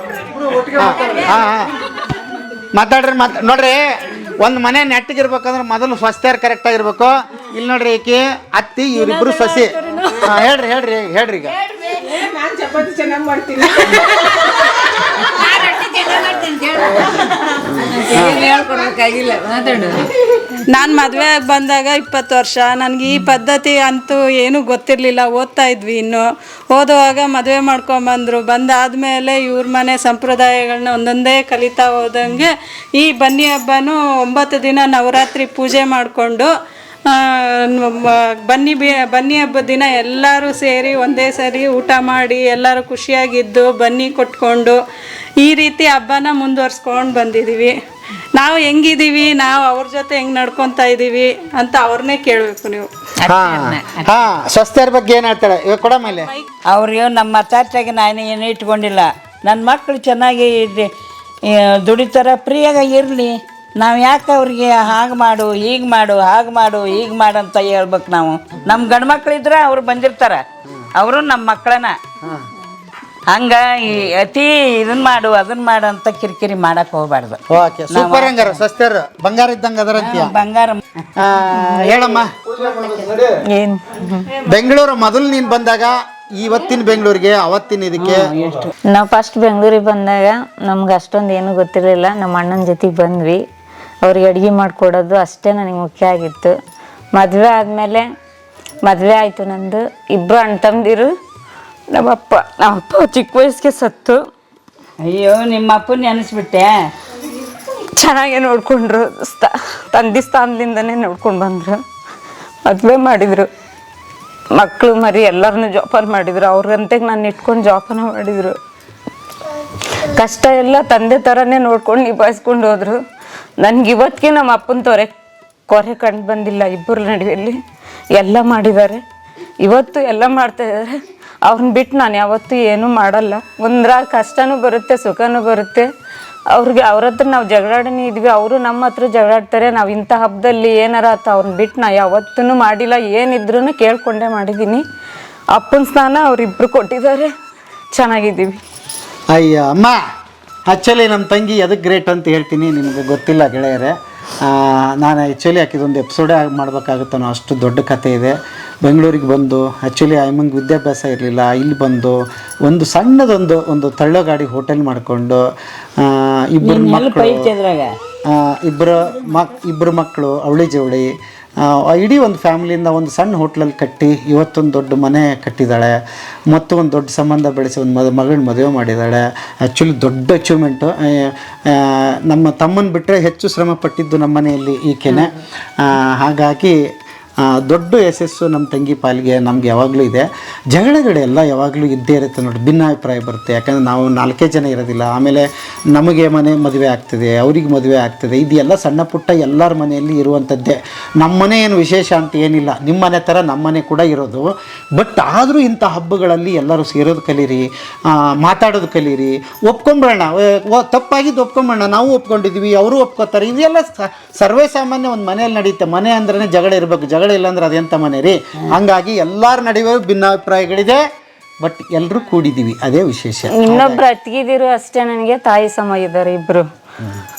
[SPEAKER 1] ಹಾಂ ಹಾ. ಮಾತಾಡ್ರಿ ಮಾತಾ ನೋಡ್ರಿ. ಒಂದು ಮನೆ ನೆಟ್ಟಗಿರ್ಬೇಕಂದ್ರೆ ಮೊದಲು ಸ್ವಸ್ಥರು ಕರೆಕ್ಟ್ ಆಗಿರ್ಬೇಕು. ಇಲ್ಲಿ ನೋಡ್ರಿ ಈಕಿ ಅತ್ತಿ ಇವ್ರಿಬ್ರು ಸಸಿ. ಹಾ ಹೇಳ್ರಿ ಹೇಳ್ರಿ ಹೇಳ್ರಿ ಈಗ.
[SPEAKER 12] ನಾನು ಚಪಾತಿ ಚೆನ್ನಾಗಿ ಮಾಡ್ತೀನಿ.
[SPEAKER 3] ನಾನು ಮದುವೆ ಬಂದಾಗ ಇಪ್ಪತ್ತು ವರ್ಷ. ನನಗೆ ಈ ಪದ್ಧತಿ ಅಂತೂ ಏನೂ ಗೊತ್ತಿರಲಿಲ್ಲ. ಓದ್ತಾ ಇದ್ವಿ ಇನ್ನು. ಓದುವಾಗ ಮದುವೆ ಮಾಡ್ಕೊಂಬಂದರು ಬಂದಾದಮೇಲೆ ಇವ್ರ ಮನೆ ಸಂಪ್ರದಾಯಗಳನ್ನ ಒಂದೊಂದೇ ಕಲಿತಾ ಹೋದಂಗೆ ಈ ಬನ್ನಿ ಹಬ್ಬನೂ ಒಂಬತ್ತು ದಿನ ನವರಾತ್ರಿ ಪೂಜೆ ಮಾಡಿಕೊಂಡು ಬನ್ನಿ ಬಿ, ಬನ್ನಿ ಹಬ್ಬದ ದಿನ ಎಲ್ಲರೂ ಸೇರಿ ಒಂದೇ ಸರಿ ಊಟ ಮಾಡಿ ಎಲ್ಲರೂ ಖುಷಿಯಾಗಿದ್ದು ಬನ್ನಿ ಕೊಟ್ಕೊಂಡು ಈ ರೀತಿ ಹಬ್ಬನ ಮುಂದುವರ್ಸ್ಕೊಂಡು ಬಂದಿದ್ದೀವಿ ನಾವು ಹೆಂಗಿದೀವಿ ನಾವು ಅವ್ರ ಜೊತೆ ಹೆಂಗ್ ನಡ್ಕೊಂತಾ ಇದೀವಿ ಅಂತ ಅವ್ರನ್ನೇ ಕೇಳಬೇಕು ನೀವು.
[SPEAKER 1] ಹಾ ಹಾ ಸ್ವಸ್ಥರ ಬಗ್ಗೆ ಏನ್ ಹೇಳ್ತಾರೆ? ಇವಾಗ ಕೊಡ ಮೇಲೆ
[SPEAKER 4] ಅವ್ರಿಗೆ ನಮ್ಮ ಮತಾಚಾಗಿ ನಾನು ಏನು ಇಟ್ಕೊಂಡಿಲ್ಲ. ನನ್ನ ಮಕ್ಕಳು ಚೆನ್ನಾಗಿ ಇದ್- ದುಡಿತಾರ ಫ್ರೀಯಾಗ ಇರಲಿ. ನಾವು ಯಾಕೆ ಅವ್ರಿಗೆ ಹಾಗೆ ಮಾಡು ಹೀಗ್ ಮಾಡು ಹಾಗೆ ಮಾಡು ಹೀಗ್ ಮಾಡು ಅಂತ ಹೇಳ್ಬೇಕು ನಾವು. ನಮ್ಮ ಗಂಡು ಮಕ್ಳಿದ್ರೆ ಅವ್ರು ಬಂದಿರ್ತಾರೆ. ಅವರು ನಮ್ಮ ಮಕ್ಕಳನ್ನ ಹಂಗ ಈ ಅತಿ ಇದನ್ನ ಮಾಡು ಅದನ್ನ ಮಾಡು ಅಂತ ಕಿರಿಕಿರಿ ಮಾಡಕ್ ಹೋಗ್ಬಾರ್ದು.
[SPEAKER 1] ಓಕೆ ಸೂಪರ್ ಹಂಗಾರ ಸಸ್ತರ ಬಂಗಾರ ಇದ್ದಂಗ ಅದರ
[SPEAKER 4] ಬಂಗಾರ.
[SPEAKER 1] ಆ, ಹೇಳಮ್ಮ. ಬೆಂಗಳೂರು ಮೊದಲು ನೀನ್ ಬಂದಾಗ ಇವತ್ತಿನ ಬೆಂಗಳೂರಿಗೆ ಅವತ್ತಿನ ಇದಕ್ಕೆ?
[SPEAKER 13] ನಾವು ಫಸ್ಟ್ ಬೆಂಗಳೂರಿಗೆ ಬಂದಾಗ ನಮ್ಗೆ ಅಷ್ಟೊಂದು ಏನೂ ಗೊತ್ತಿರಲಿಲ್ಲ. ನಮ್ಮ ಅಣ್ಣನ ಜೊತೆಗೆ ಬಂದ್ವಿ. ಅವ್ರಿಗೆ ಅಡುಗೆ ಮಾಡಿಕೊಡೋದು ಅಷ್ಟೇ ನನಗೆ ಮುಖ್ಯ ಆಗಿತ್ತು. ಮದುವೆ ಆದಮೇಲೆ ಮದುವೆ ಆಯಿತು ನಂದು. ಇಬ್ಬರು ಅಣ್ಣ ತಮ್ಮದಿರು ನಮ್ಮಪ್ಪ ನಮ್ಮಪ್ಪ ಚಿಕ್ಕ ವಯಸ್ಸಿಗೆ ಸತ್ತು.
[SPEAKER 4] ಅಯ್ಯೋ ನಿಮ್ಮ ಅಪ್ಪನ ನೆನೆಸ್ಬಿಟ್ಟೆ?
[SPEAKER 13] ಚೆನ್ನಾಗೇ ನೋಡಿಕೊಂಡ್ರು. ಸ್ಥ ತಂದೆ ಸ್ಥಾನದಿಂದನೇ ನೋಡ್ಕೊಂಡು ಬಂದರು. ಮದುವೆ ಮಾಡಿದರು. ಮಕ್ಕಳು ಮರಿ ಎಲ್ಲರನ್ನೂ ಜೋಪಾನ ಮಾಡಿದರು. ಅವ್ರಂತೆಗೆ ನಾನು ಇಟ್ಕೊಂಡು ಜೋಪಾನ ಮಾಡಿದರು. ಕಷ್ಟ ಎಲ್ಲ ತಂದೆ ಥರನೇ ನೋಡ್ಕೊಂಡು ನಿಭಾಯಿಸ್ಕೊಂಡು ಹೋದರು. ನನಗೆ ಇವತ್ತಿಗೆ ನಮ್ಮ ಅಪ್ಪನ ತೊರೆ ಕೊರೆ ಕಂಡು ಬಂದಿಲ್ಲ ಇಬ್ಬರ ನಡುವೆಯಲ್ಲಿ ಎಲ್ಲ ಮಾಡಿದ್ದಾರೆ ಇವತ್ತು ಎಲ್ಲ ಮಾಡ್ತಾ ಇದ್ದಾರೆ ಅವ್ರನ್ನ ಬಿಟ್ಟು ನಾನು ಯಾವತ್ತೂ ಏನೂ ಮಾಡಲ್ಲ. ಒಂದ್ರ ಕಷ್ಟನೂ ಬರುತ್ತೆ, ಸುಖನೂ ಬರುತ್ತೆ. ಅವ್ರಿಗೆ ಅವ್ರ ಹತ್ರ ನಾವು ಜಗಳಾಡನೇ ಇದ್ವಿ, ಅವರು ನಮ್ಮ ಹತ್ರ ಜಗಳಾಡ್ತಾರೆ. ನಾವು ಇಂಥ ಹಬ್ಬದಲ್ಲಿ ಏನಾರ ಆತ ಅವ್ರನ್ನ ಬಿಟ್ಟು ನಾ ಯಾವತ್ತೂ ಮಾಡಿಲ್ಲ. ಏನಿದ್ರೂ ಕೇಳ್ಕೊಂಡೇ ಮಾಡಿದ್ದೀನಿ ಅಪ್ಪನ ಸ್ನಾನ ಅವರಿಬ್ಬರು ಕೊಟ್ಟಿದ್ದಾರೆ. ಚೆನ್ನಾಗಿದ್ದೀವಿ.
[SPEAKER 1] ಅಯ್ಯ, ಅಮ್ಮ ಆ್ಯಕ್ಚುಲಿ ನಮ್ಮ ತಂಗಿ ಎದಕ್ಕೆ ಗ್ರೇಟ್ ಅಂತ ಹೇಳ್ತೀನಿ. ನಿಮಗೆ ಗೊತ್ತಿಲ್ಲ ಗೆಳೆಯರೆ. ನಾನು ಆ್ಯಕ್ಚುಲಿ ಆಕಿದೊಂದು ಎಪಿಸೋಡೇ ಆಗಿ ಮಾಡ್ಬೇಕಾಗುತ್ತೋ ಅಷ್ಟು ದೊಡ್ಡ ಕತೆ ಇದೆ. ಬೆಂಗಳೂರಿಗೆ ಬಂದು ಆ್ಯಕ್ಚುಲಿ ಐಮಂಗ್ ವಿದ್ಯಾಭ್ಯಾಸ ಇರಲಿಲ್ಲ ಇಲ್ಲಿ ಬಂದು ಒಂದು ಸಣ್ಣದೊಂದು ಒಂದು ತಳ್ಳೋ ಗಾಡಿ ಹೋಟೆಲ್ ಮಾಡಿಕೊಂಡು ಇಬ್ಬರು ಮಕ್ಕಳು ಇಬ್ಬರು ಮಕ್ ಇಬ್ಬರು ಮಕ್ಕಳು ಅವಳಿ ಜವಳಿ ಇಡೀ ಒಂದು ಫ್ಯಾಮಿಲಿಯಿಂದ ಒಂದು ಸಣ್ಣ ಹೋಟ್ಲಲ್ಲಿ ಕಟ್ಟಿ ಇವತ್ತೊಂದು ದೊಡ್ಡ ಮನೆ ಕಟ್ಟಿದ್ದಾಳೆ ಮತ್ತು ಒಂದು ದೊಡ್ಡ ಸಂಬಂಧ ಬೆಳೆಸಿ ಒಂದು ಮದ ಮಗಳನ್ನ ಮದುವೆ ಮಾಡಿದ್ದಾಳೆ. ಆ್ಯಕ್ಚುಲಿ ದೊಡ್ಡ ಅಚೀವ್ಮೆಂಟು ನಮ್ಮ ತಮ್ಮನ ಬಿಟ್ಟರೆ ಹೆಚ್ಚು ಶ್ರಮ ಪಟ್ಟಿದ್ದು ನಮ್ಮ ಮನೆಯಲ್ಲಿ ಈಕೆನೆ ಹಾಗಾಗಿ ದೊಡ್ಡ ಯಶಸ್ಸು ನಮ್ಮ ತಂಗಿ ಪಾಲಿಗೆ ನಮ್ಗೆ ಯಾವಾಗಲೂ ಇದೆ. ಜಗಳಗಳೆಲ್ಲ ಯಾವಾಗಲೂ ಇದ್ದೇ ಇರುತ್ತೆ ನೋಡಿ ಭಿನ್ನಾಭಿಪ್ರಾಯ ಬರುತ್ತೆ. ಯಾಕಂದರೆ ನಾವು ನಾಲ್ಕೇ ಜನ ಇರೋದಿಲ್ಲ. ಆಮೇಲೆ ನಮಗೆ ಮನೆ ಮದುವೆ ಆಗ್ತದೆ, ಅವ್ರಿಗೆ ಮದುವೆ ಆಗ್ತದೆ, ಇದೆಲ್ಲ ಸಣ್ಣ ಪುಟ್ಟ ಎಲ್ಲರ ಮನೆಯಲ್ಲಿ ಇರುವಂಥದ್ದೇ. ನಮ್ಮ ಮನೆ ಏನು ವಿಶೇಷ ಅಂತ ಏನಿಲ್ಲ. ನಿಮ್ಮ ಮನೆ ಥರ ನಮ್ಮ ಮನೆ ಕೂಡ ಇರೋದು. ಬಟ್ ಆದರೂ ಇಂಥ ಹಬ್ಬಗಳಲ್ಲಿ ಎಲ್ಲರೂ ಸೇರೋದು ಕಲೀರಿ ಮಾತಾಡೋದು ಕಲೀರಿ. ಒಪ್ಕೊಂಬಿಡೋಣ ತಪ್ಪಾಗಿದ್ದು ಒಪ್ಕೊಂಬಿಡೋಣ ನಾವು ಒಪ್ಕೊಂಡಿದ್ವಿ ಅವರು ಒಪ್ಕೋತಾರೆ. ಇದೆಲ್ಲ ಸರ್ವೇ ಸಾಮಾನ್ಯ ಒಂದು ಮನೆಯಲ್ಲಿ ನಡೆಯುತ್ತೆ ಮನೆ ಅಂದ್ರೆ ಜಗಳ ಇರಬೇಕು. ಜಗಳ ಇಲ್ಲ ಅಂದ್ರೆ ಅದೆಂತ ಮನೆ ರೀ? ಹಂಗಾಗಿ ಎಲ್ಲರ ನಡುವೆ ಭಿನ್ನಾಭಿಪ್ರಾಯಗಳಿದೆ ಬಟ್ ಎಲ್ಲರೂ ಕೂಡಿದೀವಿ ಅದೇ ವಿಶೇಷ.
[SPEAKER 13] ಇನ್ನೊಬ್ರು ಅತ್ತಿಗಿದಿರು ಅಷ್ಟೇ ನನಗೆ ತಾಯಿ ಸಮ ಇದ್ದಾರೆ ಇಬ್ರು.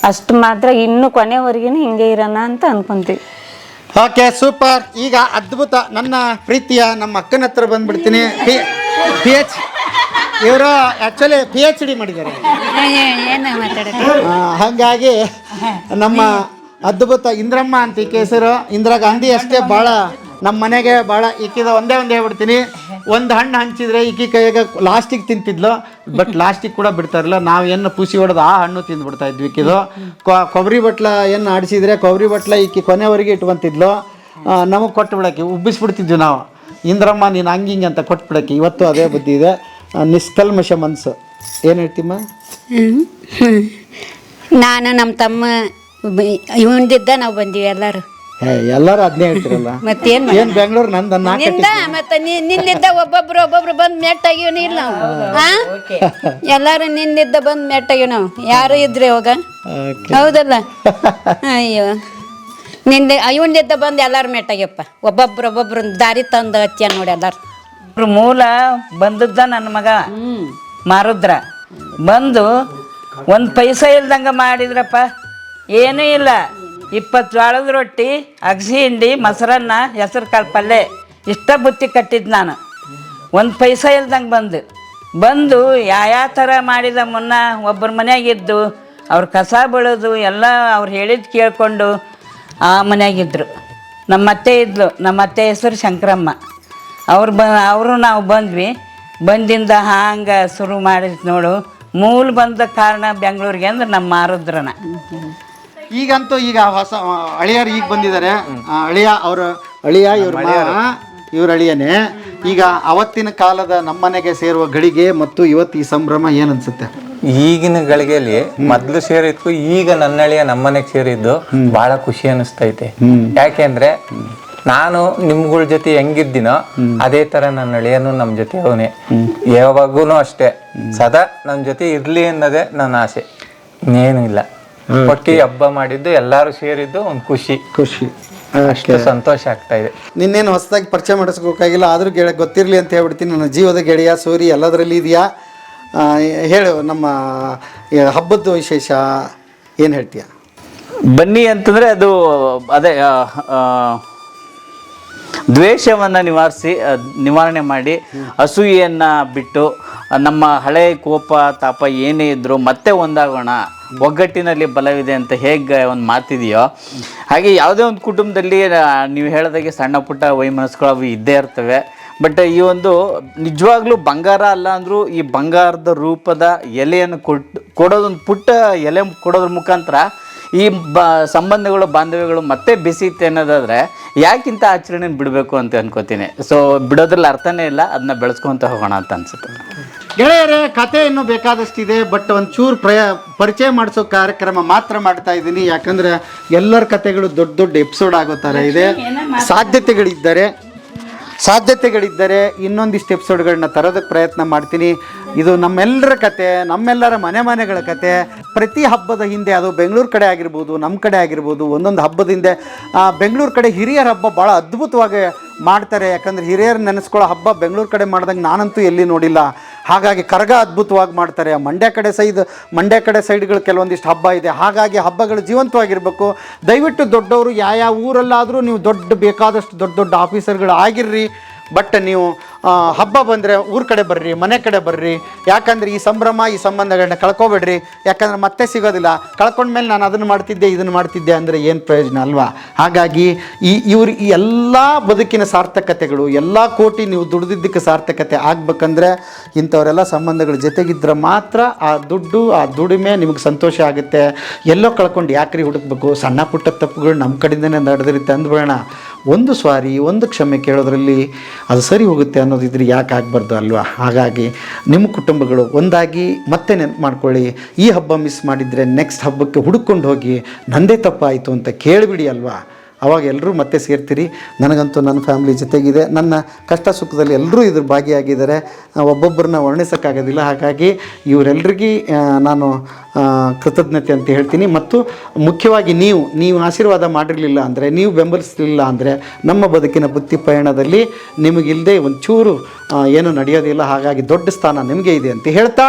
[SPEAKER 13] ಅಷ್ಟು ಮಾತ್ರ ಇನ್ನು ಕೊನೆವರೆಗೂ ಹಿಂಗೆ ಇರೋಣ ಅಂತ ಅನ್ಕೊಂತೀವಿ.
[SPEAKER 1] Okay super. ಈಗ ಅದ್ಭುತ. ನನ್ನ ಪ್ರೀತಿಯ ನಮ್ಮ ಅಕ್ಕನ ಹತ್ರ ಬಂದ್ಬಿಡ್ತೀನಿ. ಪಿ ಪಿ ಎಚ್ ಇವರು ಆ್ಯಕ್ಚುಲಿ ಪಿ ಎಚ್ ಡಿ ಮಾಡಿದ್ದಾರೆ.
[SPEAKER 5] ಏನು
[SPEAKER 1] ಹಾಗಾಗಿ ನಮ್ಮ ಅದ್ಭುತ ಇಂದ್ರಮ್ಮ ಅಂತ ಈ ಹೆಸರು ಇಂದಿರಾ ಗಾಂಧಿ ಅಷ್ಟೇ ಭಾಳ ನಮ್ಮ ಮನೆಗೆ ಭಾಳ ಈಕಿದ ಒಂದೇ ಒಂದು ಹೇಳ್ಬಿಡ್ತೀನಿ. ಒಂದು ಹಣ್ಣು ಹಂಚಿದ್ರೆ ಈಕಿ ಕೈಯಾಗ ಲಾಸ್ಟಿಗೆ ತಿಂತಿದ್ಲು. ಬಟ್ ಲಾಸ್ಟಿಗೆ ಕೂಡ ಬಿಡ್ತಾ ಇರಲಿಲ್ಲ ನಾವು ಏನು ಪುಸಿ ಹೊಡೆದು ಆ ಹಣ್ಣು ತಿಂದ್ಬಿಡ್ತಾ ಇದ್ವಿ ಈಕಿದು. ಕೊ- ಕೊಬ್ಬರಿ ಬಟ್ಲ ಏನು ಆಡಿಸಿದ್ರೆ ಕೊಬ್ಬರಿ ಬಟ್ಲ ಈಕಿ ಕೊನೆವರೆಗೆ ಇಟ್ಕೊಂತಿದ್ಲು ನಮಗೆ ಕೊಟ್ಟು ಬಿಡಕ್ಕೆ ಉಬ್ಬಿಸ್ಬಿಡ್ತಿದ್ವಿ ನಾವು. ಇಂದ್ರಮ್ಮ ನೀನು ಹಂಗೆ ಹಿಂಗೆ ಅಂತ ಕೊಟ್ಬಿಡಕ್ಕೆ. ಇವತ್ತು ಅದೇ ಬುದ್ಧಿ ಇದೆ. ನಿಷ್ಕಲ್ಮಶ ಮನಸ್ಸು ಏನು ಹೇಳ್ತೀಮ್ಮ?
[SPEAKER 5] ನಾನು ನಮ್ಮ ತಮ್ಮ ಇವಂದಿದ್ದ ನಾವು ಬಂದೀವಿ ಎಲ್ಲರೂ.
[SPEAKER 1] ಎಲ್ಲರೂ ಅದನ್ನೇ ಹೇಳ್ತಿರಲ್ಲ?
[SPEAKER 5] ಮತ್ತೇನ್
[SPEAKER 1] ಏನ್ ಬೆಂಗಳೂರು ನಂದು ನಾಲ್ಕು
[SPEAKER 5] ನಿಂದ ಮತ್ತೆ ನೀ- ನಿನ್ನಿದ್ದ ಒಬ್ಬೊಬ್ರು ಒಬ್ಬೊಬ್ರು ಬಂದು ಮೆಟ್ಟಾಗಿವ್ ಇಲ್ಲ ನಾವು ಹಾ ಎಲ್ಲಾರು ನಿನ್ನಿದ್ದ ಬಂದು ಮೆಟ್ಟಾಗಿವ್ ನಾವು. ಯಾರು ಇದ್ರಿ ಅವಾಗ? ಹೌದಲ್ಲ? ಅಯ್ಯೋ. ನಿನ್ನೆ ಇವನಿದ್ದ ಬಂದು ಎಲ್ಲಾರು ಮೆಟ್ಟಾಗ್ಯಪ್ಪ ಒಬ್ಬೊಬ್ರು ಒಬ್ಬೊಬ್ರು ದಾರಿ ತಂದು ಹತ್ತಿಯ ನೋಡಿ ಎಲ್ಲಾರು.
[SPEAKER 4] ಮೂಲ ಬಂದದ್ದ ನನ್ನ ಮಗ ಮಾರುದ್ರ. ಬಂದು ಒಂದು ಪೈಸಾ ಇಲ್ದಂಗ ಮಾಡಿದ್ರಪ್ಪ. ಏನೂ ಇಲ್ಲ. ಇಪ್ಪತ್ತು ಜೋಳದ ರೊಟ್ಟಿ, ಅಗಸಿ ಹಿಂಡಿ, ಮೊಸರನ್ನ, ಹೆಸರು ಕಾಳು ಪಲ್ಯ ಇಷ್ಟ ಬುತ್ತಿ ಕಟ್ಟಿದ್ದು ನಾನು. ಒಂದು ಪೈಸ ಇಲ್ದಂಗೆ ಬಂದು. ಬಂದು ಯಾವ ಥರ ಮಾಡಿದ ಮುನ್ನ ಒಬ್ಬರ ಮನೆಯಾಗಿದ್ದು, ಅವ್ರ ಕಸ ಬೀಳೋದು, ಎಲ್ಲ ಅವ್ರು ಹೇಳಿದ್ದು ಕೇಳಿಕೊಂಡು ಆ ಮನೆಯಾಗಿದ್ದರು ನಮ್ಮ ಅತ್ತೆ ಇದ್ಲು. ನಮ್ಮ ಅತ್ತೆ ಹೆಸರು ಶಂಕರಮ್ಮ. ಅವ್ರು ಬ, ಅವರು ನಾವು ಬಂದ್ವಿ. ಬಂದಿಂದ ಹಾಂಗೆ ಶುರು ಮಾಡಿದ್ ನೋಡು. ಮೂಲ ಬಂದ ಕಾರಣ ಬೆಂಗಳೂರಿಗೆ ಅಂದ್ರೆ ನಮ್ಮ ಮಾರುದ್ರನ.
[SPEAKER 1] ಈಗಂತೂ ಈಗ ಹೊಸ ಅಳಿಯರು ಈಗ ಬಂದಿದ್ದಾರೆ. ಅಳಿಯ ಅವ್ರ ಅಳಿಯ ಇವ್ರ ಇವ್ರ ಅಳಿಯನೇ ಈಗ ಅವತ್ತಿನ ಕಾಲದ ನಮ್ಮನೆಗೆ ಸೇರುವ ಗಳಿಗೆ ಮತ್ತು ಇವತ್ತು ಈ ಸಂಭ್ರಮ ಏನನ್ಸುತ್ತೆ
[SPEAKER 14] ಈಗಿನ ಗಳಿಗೆಯಲ್ಲಿ ಮೊದ್ಲು ಸೇರಿದ್ಕು ಈಗ ನನ್ನಳಿಯ ನಮ್ಮನೆಗೆ ಸೇರಿದ್ದು ಬಹಳ ಖುಷಿ ಅನಿಸ್ತೈತೆ ಯಾಕೆಂದ್ರೆ ನಾನು ನಿಮ್ಗಳ ಜೊತೆ ಹೆಂಗಿದ್ದೀನೋ ಅದೇ ತರ ನನ್ನ ಅಳಿಯನು ನಮ್ ಜೊತೆ ಅವನೇ. ಯಾವಾಗೂ ಅಷ್ಟೇ. ಸದಾ ನಮ್ ಜೊತೆ ಇರ್ಲಿ ಅನ್ನೋದೇ ನನ್ನ ಆಸೆ. ಇನ್ನೇನು ಇಲ್ಲ. ಒಟ್ಟಿ ಹಬ್ಬ ಮಾಡಿದ್ದು ಎಲ್ಲಾರು ಸೇರಿದ್ದು ಒಂದು ಖುಷಿ.
[SPEAKER 1] ಖುಷಿ.
[SPEAKER 14] ಅಷ್ಟು ಸಂತೋಷ ಆಗ್ತಾ ಇದೆ.
[SPEAKER 1] ನಿನ್ನೇನು ಹೊಸದಾಗಿ ಪರಿಚಯ ಮಾಡಿಸ್ಬೇಕಾಗಿಲ್ಲ ಆದರೂ ಗೆಳೆ ಗೊತ್ತಿರಲಿ ಅಂತ ಹೇಳ್ಬಿಡ್ತೀನಿ. ನನ್ನ ಜೀವದ ಗೆಳೆಯ ಸೂರಿ ಎಲ್ಲದರಲ್ಲಿ ಇದೆಯಾ? ಹೇಳು ನಮ್ಮ ಈ ಹಬ್ಬದ ವಿಶೇಷ ಏನು ಹೇಳ್ತೀಯ?
[SPEAKER 15] ಬನ್ನಿ ಅಂತಂದರೆ ಅದು ಅದೇ ಆ, ಆ, ದ್ವೇಷವನ್ನು ನಿವಾರಿಸಿ ನಿವಾರಣೆ ಮಾಡಿ ಅಸೂಯೆಯನ್ನು ಬಿಟ್ಟು ನಮ್ಮ ಹಳೆ ಕೋಪ, ತಾಪ ಏನೇ ಇದ್ದರೂ ಮತ್ತೆ ಒಂದಾಗೋಣ, ಒಗ್ಗಟ್ಟಿನಲ್ಲಿ ಬಲವಿದೆ ಅಂತ ಹೇಗೆ ಒಂದು ಮಾತಿದೆಯೋ, ಹಾಗೆ ಯಾವುದೇ ಒಂದು ಕುಟುಂಬದಲ್ಲಿ ನೀವು ಹೇಳಿದಾಗೆ ಸಣ್ಣ ಪುಟ್ಟ ವೈಮನಸ್ಗಳು ಅವು ಇದ್ದೇ ಇರ್ತವೆ. ಬಟ್ ಈ ಒಂದು ನಿಜವಾಗ್ಲೂ ಬಂಗಾರ ಅಲ್ಲ ಅಂದರೂ ಈ ಬಂಗಾರದ ರೂಪದ ಎಲೆಯನ್ನು ಕೊಟ್ಟು ಕೊಡೋದೊಂದು ಪುಟ್ಟ ಎಲೆ ಕೊಡೋದ್ರ ಮುಖಾಂತರ ಈ ಬ ಸಂಬಂಧಗಳು ಬಾಂಧವ್ಯಗಳು ಮತ್ತೆ ಬೆಸೀತೆ ಅನ್ನೋದಾದರೆ ಯಾಕಿಂತ ಆಚರಣೆ ಬಿಡಬೇಕು ಅಂತ ಅನ್ಕೋತೀನಿ. ಸೊ ಬಿಡೋದ್ರಲ್ಲಿ ಅರ್ಥನೇ ಇಲ್ಲ ಅದನ್ನ ಬೆಳೆಸ್ಕೊಂತ ಹೋಗೋಣ ಅಂತ ಅನ್ಸುತ್ತೆ.
[SPEAKER 1] ಗೆಳೆಯರೇ ಕತೆ ಇನ್ನೂ ಬೇಕಾದಷ್ಟಿದೆ ಬಟ್ ಒಂಚೂರು ಪ್ರಯ ಪರಿಚಯ ಮಾಡಿಸೋ ಕಾರ್ಯಕ್ರಮ ಮಾತ್ರ ಮಾಡ್ತಾ ಇದ್ದೀನಿ. ಯಾಕಂದ್ರೆ ಎಲ್ಲರ ಕತೆಗಳು ದೊಡ್ಡ ದೊಡ್ಡ ಎಪಿಸೋಡ್ ಆಗೋ ಥರ ಇದೆ ಸಾಧ್ಯತೆಗಳಿದ್ದಾರೆ ಸಾಧ್ಯತೆಗಳಿದ್ದರೆ ಇನ್ನೊಂದಿಷ್ಟು ಎಪಿಸೋಡ್ಗಳನ್ನ ತರೋದಕ್ಕೆ ಪ್ರಯತ್ನ ಮಾಡ್ತೀನಿ. ಇದು ನಮ್ಮೆಲ್ಲರ ಕತೆ, ನಮ್ಮೆಲ್ಲರ ಮನೆ ಮನೆಗಳ ಕತೆ. ಪ್ರತಿ ಹಬ್ಬದ ಹಿಂದೆ ಅದು ಬೆಂಗಳೂರು ಕಡೆ ಆಗಿರ್ಬೋದು ನಮ್ಮ ಕಡೆ ಆಗಿರ್ಬೋದು, ಒಂದೊಂದು ಹಬ್ಬದ ಹಿಂದೆ ಬೆಂಗಳೂರು ಕಡೆ ಹಿರಿಯರ ಹಬ್ಬ ಭಾಳ ಅದ್ಭುತವಾಗಿ ಮಾಡ್ತಾರೆ. ಯಾಕಂದ್ರೆ ಹಿರಿಯರು ನೆನೆಸ್ಕೊಳ್ಳೋ ಹಬ್ಬ ಬೆಂಗಳೂರು ಕಡೆ ಮಾಡ್ದಂಗೆ ನಾನಂತೂ ಎಲ್ಲಿ ನೋಡಿಲ್ಲ. ಹಾಗಾಗಿ ಕರಗ ಅದ್ಭುತವಾಗಿ ಮಾಡ್ತಾರೆ. ಮಂಡ್ಯ ಕಡೆ ಸೈಡ್ ಮಂಡ್ಯ ಕಡೆ ಸೈಡ್ಗಳು ಕೆಲವೊಂದಿಷ್ಟು ಹಬ್ಬ ಇದೆ. ಹಾಗಾಗಿ ಹಬ್ಬಗಳು ಜೀವಂತವಾಗಿರಬೇಕು. ದಯವಿಟ್ಟು ದೊಡ್ಡವರು, ಯಾವ ಯಾವ ಊರಲ್ಲಾದರೂ ನೀವು ದೊಡ್ಡ ಬೇಕಾದಷ್ಟು ದೊಡ್ಡ ದೊಡ್ಡ ಆಫೀಸರ್ಗಳು ಆಗಿರ್ರಿ ಬಟ್ ನೀವು ಹಬ್ಬ ಬಂದರೆ ಊರ ಕಡೆ ಬರ್ರಿ, ಮನೆ ಕಡೆ ಬರ್ರಿ. ಯಾಕಂದರೆ ಈ ಸಂಭ್ರಮ, ಈ ಸಂಬಂಧಗಳನ್ನ ಕಳ್ಕೊಬೇಡ್ರಿ. ಯಾಕಂದರೆ ಮತ್ತೆ ಸಿಗೋದಿಲ್ಲ. ಕಳ್ಕೊಂಡ್ಮೇಲೆ ನಾನು ಅದನ್ನು ಮಾಡ್ತಿದ್ದೆ, ಇದನ್ನು ಮಾಡ್ತಿದ್ದೆ ಅಂದರೆ ಏನು ಪ್ರಯೋಜನ ಅಲ್ವಾ? ಹಾಗಾಗಿ ಈ ಇವ್ರ ಈ ಎಲ್ಲ ಬದುಕಿನ ಸಾರ್ಥಕತೆಗಳು, ಎಲ್ಲ ಕೋಟಿ ನೀವು ದುಡ್ದಿದ್ದಕ್ಕೆ ಸಾರ್ಥಕತೆ ಆಗಬೇಕಂದ್ರೆ ಇಂಥವರೆಲ್ಲ ಸಂಬಂಧಗಳ ಜೊತೆಗಿದ್ರೆ ಮಾತ್ರ ಆ ದುಡ್ಡು, ಆ ದುಡಿಮೆ ನಿಮಗೆ ಸಂತೋಷ ಆಗುತ್ತೆ. ಎಲ್ಲೋ ಕಳ್ಕೊಂಡು ಯಾಕ್ರಿ ಹುಡುಕ್ಬೇಕು? ಸಣ್ಣ ಪುಟ್ಟ ತಪ್ಪುಗಳು ನಮ್ಮ ಕಡೆಯಿಂದನೇ ನಡೆದಿರುತ್ತೆ ಅಂದ್ಬೇಡ ಒಂದು ಸ್ವಾರಿ, ಒಂದು ಕ್ಷಮೆ ಕೇಳೋದ್ರಲ್ಲಿ ಅದು ಸರಿ ಹೋಗುತ್ತೆ ಅನ್ನೋದಿದ್ರೆ ಯಾಕೆ ಆಗಬಾರ್ದು ಅಲ್ವಾ? ಹಾಗಾಗಿ ನಿಮ್ಮ ಕುಟುಂಬಗಳು ಒಂದಾಗಿ ಮತ್ತೆ ನೆನಪು ಮಾಡ್ಕೊಳ್ಳಿ ಈ ಹಬ್ಬ ಮಿಸ್ ಮಾಡಿದರೆ ನೆಕ್ಸ್ಟ್ ಹಬ್ಬಕ್ಕೆ ಹುಡುಕೊಂಡು ಹೋಗಿ ನಂದೇ ತಪ್ಪಾಯಿತು ಅಂತ ಕೇಳಿಬಿಡಿ ಅಲ್ವಾ? ಅವಾಗ ಎಲ್ಲರೂ ಮತ್ತೆ ಸೇರ್ತೀರಿ. ನನಗಂತೂ ನನ್ನ ಫ್ಯಾಮಿಲಿ ಜೊತೆಗಿದೆ. ನನ್ನ ಕಷ್ಟ ಸುಖದಲ್ಲಿ ಎಲ್ಲರೂ ಇದ್ರ ಭಾಗಿಯಾಗಿದ್ದಾರೆ. ಒಬ್ಬೊಬ್ಬರನ್ನ ವರ್ಣಿಸೋಕ್ಕಾಗೋದಿಲ್ಲ. ಹಾಗಾಗಿ ಇವರೆಲ್ಲರಿಗೂ ನಾನು ಕೃತಜ್ಞತೆ ಅಂತ ಹೇಳ್ತೀನಿ. ಮತ್ತು ಮುಖ್ಯವಾಗಿ ನೀವು ನೀವು ಆಶೀರ್ವಾದ ಮಾಡಿರಲಿಲ್ಲ ಅಂದರೆ, ನೀವು ಬೆಂಬಲಿಸಲಿಲ್ಲ ಅಂದರೆ, ನಮ್ಮ ಬದುಕಿನ ಬುತ್ತಿ ಪಯಣದಲ್ಲಿ ನಿಮಗಿಲ್ಲದೆ ಒಂಚೂರು ಏನು ನಡೆಯೋದಿಲ್ಲ. ಹಾಗಾಗಿ ದೊಡ್ಡ ಸ್ಥಾನ ನಿಮಗೆ ಇದೆ ಅಂತ ಹೇಳ್ತಾ